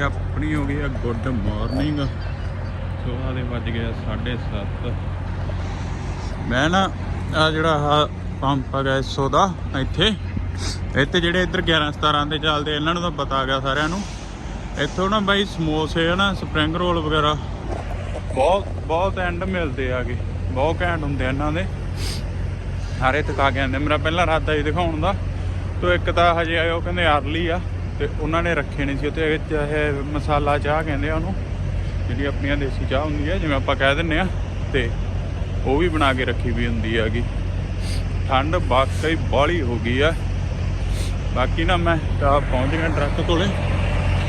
ਤੇ ਆਪਣੀ ਹੋ ਗਈ ਆ ਗੁੱਡ ਮਾਰਨਿੰਗ। ਸੋ ਆਦੇ ਵੱਜ ਗਿਆ 7:30 ਮੈਂ ਨਾ ਆ ਜਿਹੜਾ ਆ ਪੰਪ ਆ ਗਿਆ ਸੋ ਦਾ ਇੱਥੇ। ਇੱਥੇ ਜਿਹੜੇ ਇੱਧਰ 11 17 ਦੇ ਚੱਲਦੇ ਇਹਨਾਂ ਨੂੰ ਤਾਂ ਪਤਾ ਗਿਆ ਸਾਰਿਆਂ ਨੂੰ। ਇੱਥੋਂ ਨਾ ਬਾਈ ਸਮੋਸੇ ਹਨਾ ਸਪਰਿੰਗ ਰੋਲ ਵਗੈਰਾ। ਬਹੁਤ ਬਹੁਤ ਐਂਡ ਮਿਲਦੇ ਆਗੇ ਬਹੁਤ ਘੈਂਟ ਹੁੰਦੇ ਆ ਇਹਨਾਂ ਦੇ। ਸਾਰੇ ਥਕਾ ਕੇ ਆਉਂਦੇ ਮੇਰਾ ਪਹਿਲਾ ਇਰਾਦਾ ਸੀ ਦਿਖਾਉਣ ਦਾ। ਤੋ ਇੱਕ ਤਾਂ ਹਜੇ ਉਹ ਕਹਿੰਦੇ ਅਰਲੀ ਆ। ਤੇ ਉਹਨਾਂ ਨੇ ਰੱਖੇ ਨਹੀਂ ਸੀ ਉੱਤੇ ਵਿੱਚ ਇਹ ਮਸਾਲਾ ਚਾਹ ਕਹਿੰਦੇ ਆ ਉਹਨੂੰ, ਜਿਹੜੀ ਆਪਣੀਆਂ ਦੇਸੀ ਚਾਹ ਹੁੰਦੀ ਹੈ ਜਿਵੇਂ ਆਪਾਂ ਕਹਿ ਦਿੰਨੇ ਆ, ਤੇ ਉਹ ਵੀ ਬਣਾ ਕੇ ਰੱਖੀ ਵੀ ਹੁੰਦੀ ਹੈਗੀ। ਠੰਡ ਵਾਕਈ ਬਾਹਲੀ ਹੋ ਗਈ ਆ। ਬਾਕੀ ਨਾ ਮੈਂ ਤਾਂ ਪਹੁੰਚ ਗਿਆ ਟਰੱਕ ਕੋਲੇ।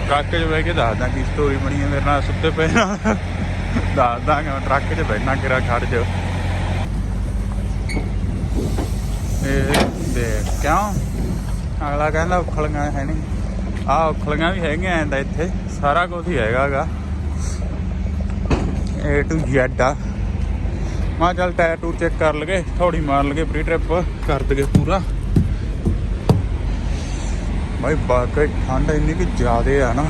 ਟਰੱਕ 'ਚ ਬਹਿ ਕੇ ਦੱਸਦਾ ਕੀ ਸਟੋਰੀ ਬਣੀ ਹੈ ਮੇਰੇ ਨਾਲ ਸੁੱਤੇ ਪਏ ਨਾਲ ਦੱਸਦਾ ਕਿ ਮੈਂ ਟਰੱਕ 'ਚ ਬੈਠਣਾ ਕਿਰਾ ਖੜ ਜਾ ਇਹ ਦੇਖ ਕਿਉਂ? ਅਗਲਾ ਕਹਿੰਦਾ ਉਖਲੀਆਂ ਹੈ ਨਹੀਂ। ਆ ਔਖਲੀਆਂ ਵੀ ਹੈਗੀਆਂ ਐਂਦਾ ਇੱਥੇ, ਸਾਰਾ ਕੁਝ ਹੀ ਹੈਗਾਗਾ A to Z ਆ। ਮਾ ਚੱਲ ਟਾਇਰ ਟੂਰ ਚੈੱਕ ਕਰ ਲਗੇ ਥੋੜੀ ਮਾਰ ਲਗੇ ਪ੍ਰੀ ਟ੍ਰਿਪ ਕਰ ਦਗੇ ਪੂਰਾ। ਭਾਈ ਬਾਕੀ ਠੰਡ ਇੰਨੀ ਕਿ ਜ਼ਿਆਦੇ ਆ ਨਾ।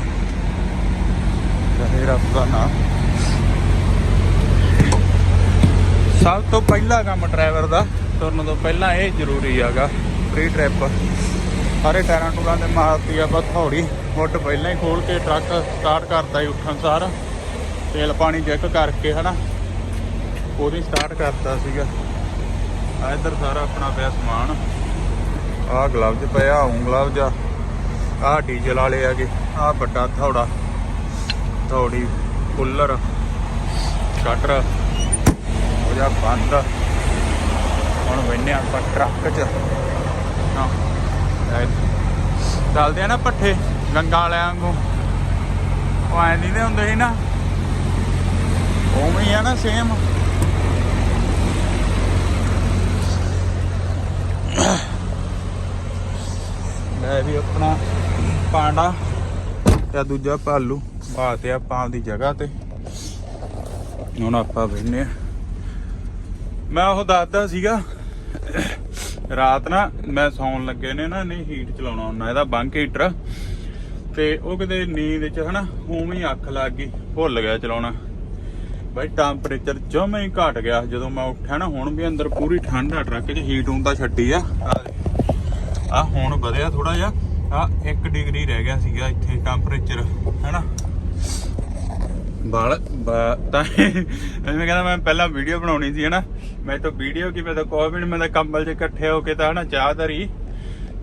ਚਾਹੇ ਰੱਬ ਦਾ ਨਾ। ਸਭ ਤੋਂ ਪਹਿਲਾ ਕੰਮ ਡਰਾਈਵਰ ਦਾ, ਤੁਰਨ ਤੋਂ ਪਹਿਲਾਂ ਇਹ ਜ਼ਰੂਰੀ ਹੈਗਾ ਪ੍ਰੀ ਟ੍ਰਿਪ ਸਾਰੇ ਟਾਇਰਾਂ ਟੂਰਾਂ ਦੇ ਮਾਰਤੀ ਆ ਬਸ ਥੋੜੀ ਮੁੱਢ ਪਹਿਲਾਂ ਹੀ ਖੋਲ ਕੇ ਟਰੱਕ ਸਟਾਰਟ ਕਰਦਾ ਹੀ ਉੱਠਣ ਸਾਰ। ਤੇਲ ਪਾਣੀ ਚੈੱਕ ਕਰਕੇ ਹਨਾ। ਉਹਦੀ ਸਟਾਰਟ ਕਰਤਾ ਸੀਗਾ। ਆ ਇੱਧਰ ਸਾਰਾ ਆਪਣਾ ਪਿਆ ਸਮਾਨ। ਆਹ ਗਲਵਜ਼ ਪਿਆ ਆਹ ਗਲਵਜ਼ ਆ। ਆਹ ਡੀਜ਼ਲ ਵਾਲੇ ਆਗੇ ਆਹ ਵੱਡਾ ਥੌੜਾ। ਥੌੜੀ ਕੂਲਰ ਸ਼ਟਰ ਹੋ ਜਾ ਬੰਦ। ਹੁਣ ਵੰਨੇ ਆਪਾਂ ਟਰੱਕ 'ਚ। ਹਾਂ। ਚੱਲਦੇ ਆ ਨਾ ਪੱਠੇ, ਗੰਗਾ ਵਾਲਿਆਂ ਵਾਂਗੂ। ਉਹ ਐਂ ਨਹੀਂ ਦੇ ਹੁੰਦੇ ਸੀ ਨਾ। ਉਵੇਂ ਹੀ ਆ ਨਾ ਸੇਮ ਲੈ ਵੀ ਆਪਣਾ ਪਾਂਡਾ ਤੇ ਦੂਜਾ ਭਾਲੂ। ਬਾਤੇ ਆਪਾਂ ਦੀ ਜਗ੍ਹਾ ਤੇ। ਹੁਣ ਆਪਾਂ ਬੈਠਨੇ ਆ। ਮੈਂ ਉਹ ਦੱਸਦਾ ਸੀਗਾ ਰਾਤ ਨਾ ਮੈਂ ਸੌਣ ਲੱਗੇ ਨੇ ਨਾ, ਨਹੀਂ ਹੀਟ ਚਲਾਉਣਾ ਹੁੰਦਾ ਇਹਦਾ ਬੰਕ ਹੀਟਰ ਤੇ ਉਹ ਕਿਤੇ ਨੀਂਦ ਚ ਹਨਾ, ਉਵੇਂ ਅੱਖ ਲੱਗ ਗਈ, ਭੁੱਲ ਗਿਆ ਚਲਾਉਣਾ। ਬਾਈ ਟੈਂਪਰੇਚਰ ਜਮੇ ਹੀ ਘਟ ਗਿਆ। ਜਦੋਂ ਮੈਂ ਉੱਠਿਆ ਨਾ, ਹੁਣ ਵੀ ਅੰਦਰ ਪੂਰੀ ਠੰਡ ਆ, ਟਰੱਕ 'ਚ ਹੀਟ ਹੁੰਦਾ ਛੱਡੀ ਆ। ਆ ਹੁਣ ਵਧਿਆ ਥੋੜਾ ਜਿਹਾ। ਆ 1 ਡਿਗਰੀ ਰਹਿ ਗਿਆ ਸੀਗਾ ਇੱਥੇ ਟੈਂਪਰੇਚਰ ਹੈਨਾ। ਬਾਲ ਤਾਂ ਮੈਂ ਕਹਿੰਦਾ ਮੈਂ ਪਹਿਲਾਂ ਵੀਡੀਓ ਬਣਾਉਣੀ ਸੀ, ਹਨਾ? ਮੈਂ ਤਾਂ ਵੀਡੀਓ ਕੀ, ਮੈਂ ਤਾਂ ਕੋਈ ਮੈਂ ਤਾਂ ਕੰਬਲ 'ਚ ਇਕੱਠੇ ਹੋ ਕੇ ਤਾਂ, ਹਨਾ, ਚਾਹ ਧਰੀ।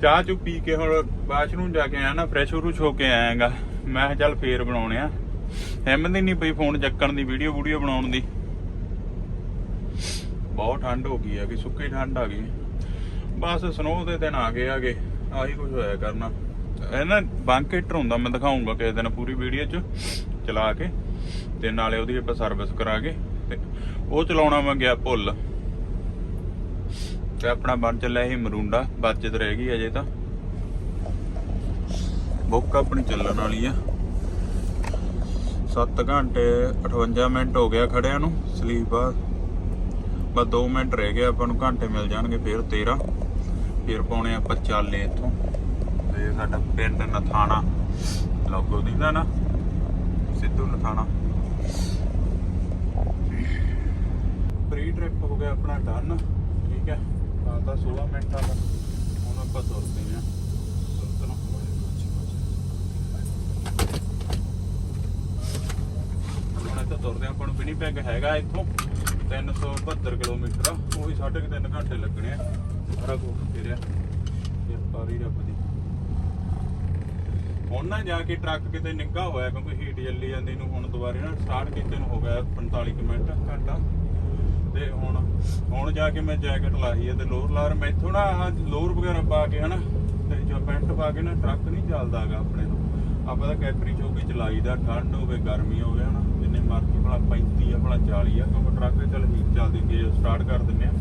ਚਾਹ ਚੁ ਪੀ ਕੇ ਹੁਣ ਬਾਥਰੂਮ ਜਾ ਕੇ ਆਇਆ ਨਾ ਫਰੈਸ਼ ਫਰੂਸ਼ ਹੋ ਕੇ ਆਇਆਗਾ। ਮੈਂ ਚੱਲ ਫੇਰ ਬਣਾਉਣੇ ਆ। ਹਿੰਮਤ ਹੀ ਨਹੀਂ ਪਈ ਫੋਨ ਚੱਕਣ ਦੀ ਵੀਡੀਓ ਵੀਡੀਓ ਬਣਾਉਣ ਦੀ। ਬਹੁਤ ਠੰਡ ਹੋ ਗਈ ਆ ਕਿ ਸੁੱਕੀ ਠੰਡ ਆ ਗਈ। ਬਸ ਸਨੋ ਦੇ ਦਿਨ ਆ ਗਏ ਆਗੇ ਆਹੀ ਕੁਝ ਹੋਇਆ ਕਰਨਾ। ਇਹ ਨਾ ਬੰਕ ਹੀਟਰ ਹੁੰਦਾ, ਮੈਂ ਦਿਖਾਉਂਗਾ ਕਿਸੇ ਦਿਨ ਪੂਰੀ ਵੀਡੀਓ 'ਚ, ਚਲਾ ਕੇ। ਤੇ ਨਾਲੇ ਉਹਦੀ ਆਪਾਂ ਸਰਵਿਸ ਕਰਾ ਕੇ ਤੇ ਉਹ ਚਲਾਉਣਾ ਮੈਂ ਗਿਆ ਭੁੱਲ। ਤੇ ਆਪਣਾ ਬਣ ਚੱਲਿਆ ਸੀ ਮਰੂੰਡਾ ਬਚਤ ਰਹਿ ਗਈ ਅਜੇ ਤਾਂ। ਬੁੱਕ ਆਪਣੀ ਚੱਲਣ ਵਾਲੀ ਆ। 7 ਘੰਟੇ 58 ਮਿੰਟ ਹੋ ਗਿਆ ਖੜਿਆਂ ਨੂੰ ਸਲੀਪ ਆ। ਬਸ 2 ਮਿੰਟ ਰਹਿ ਗਏ, ਆਪਾਂ ਨੂੰ ਘੰਟੇ ਮਿਲ ਜਾਣਗੇ ਫਿਰ 13 ਫਿਰ ਪਾਉਣੇ ਆਪਾਂ ਚੱਲੇ ਇੱਥੋਂ। ਤੇ ਸਾਡਾ ਪਿੰਡ ਨਥਾਣਾ, ਲੋਗੋ ਦਿਖਦਾ ਨਾ। ਸਿੱਧੂ ਨਥਾਣਾ ਪ੍ਰੀ ਟ੍ਰਿਪ ਹੋ ਗਿਆ ਆਪਣਾ ਡਨ ਠੀਕ ਹੈ। ਤਾਂ ਤਾਂ 16 ਮਿੰਟਾਂ ਦਾ ਹੁਣ ਆਪਾਂ ਤੁਰਦੇ ਹਾਂ। ਤੁਰਦੇ ਆਪਾਂ ਨੂੰ ਵਿਨੀਪੈਗ ਹੈਗਾ ਇੱਥੋਂ। 372 ਕਿਲੋਮੀਟਰ ਆ। ਉਹ ਵੀ 3.5 ਘੰਟੇ ਲੱਗਣੇ ਆ। ਸਾਰਾ ਕੁਝ ਫਿਰਿਆ। ਕਿਰਪਾ ਵੀ ਰੱਬ ਹੁਣ ਨਾ ਜਾ ਕੇ ਟਰੱਕ ਕਿਤੇ ਨਿੱਘਾ ਹੋਇਆ, ਕਿਉਂਕਿ ਹੀਟ ਜੱਲੀ ਜਾਂਦੀ ਨੂੰ ਹੁਣ ਦੁਬਾਰੇ ਨਾ ਸਟਾਰਟ ਕੀਤੇ ਨੂੰ ਹੋ ਗਿਆ 45 ਕੁ ਮਿੰਟ ਘੰਟਾ। ਤੇ ਹੁਣ ਹੁਣ ਜਾ ਕੇ ਮੈਂ ਜੈਕਟ ਲਾਈ ਹੈ ਤੇ ਲੋਅਰ ਲਾਰ ਮੈਥੋਂ ਨਾ ਆਹ ਲੋਅਰ ਵਗੈਰਾ ਪਾ ਕੇ ਹਨਾ, ਤੇ ਜੋ ਪੈਂਟ ਪਾ ਕੇ ਨਾ ਟਰੱਕ ਨਹੀਂ ਚੱਲਦਾਗਾ ਆਪਣੇ ਤੋਂ। ਆਪਾਂ ਤਾਂ ਕੈਪਰੀ ਚੌਕੀ ਚਲਾਈਦਾ, ਠੰਡ ਹੋਵੇ, ਗਰਮੀ ਹੋਵੇ ਹਨਾ, ਜਿੰਨੇ ਮਰਜ਼ੀ ਭਲਾ 35 ਆ, ਭਲਾ 40 ਆ, ਕਿਉਂਕਿ ਟਰੱਕ ਚੱਲ ਹੀਟ ਚੱਲਦੀ ਹੁੰਦੀ ਹੈ ਸਟਾਰਟ ਕਰ ਦਿੰਦੇ ਆ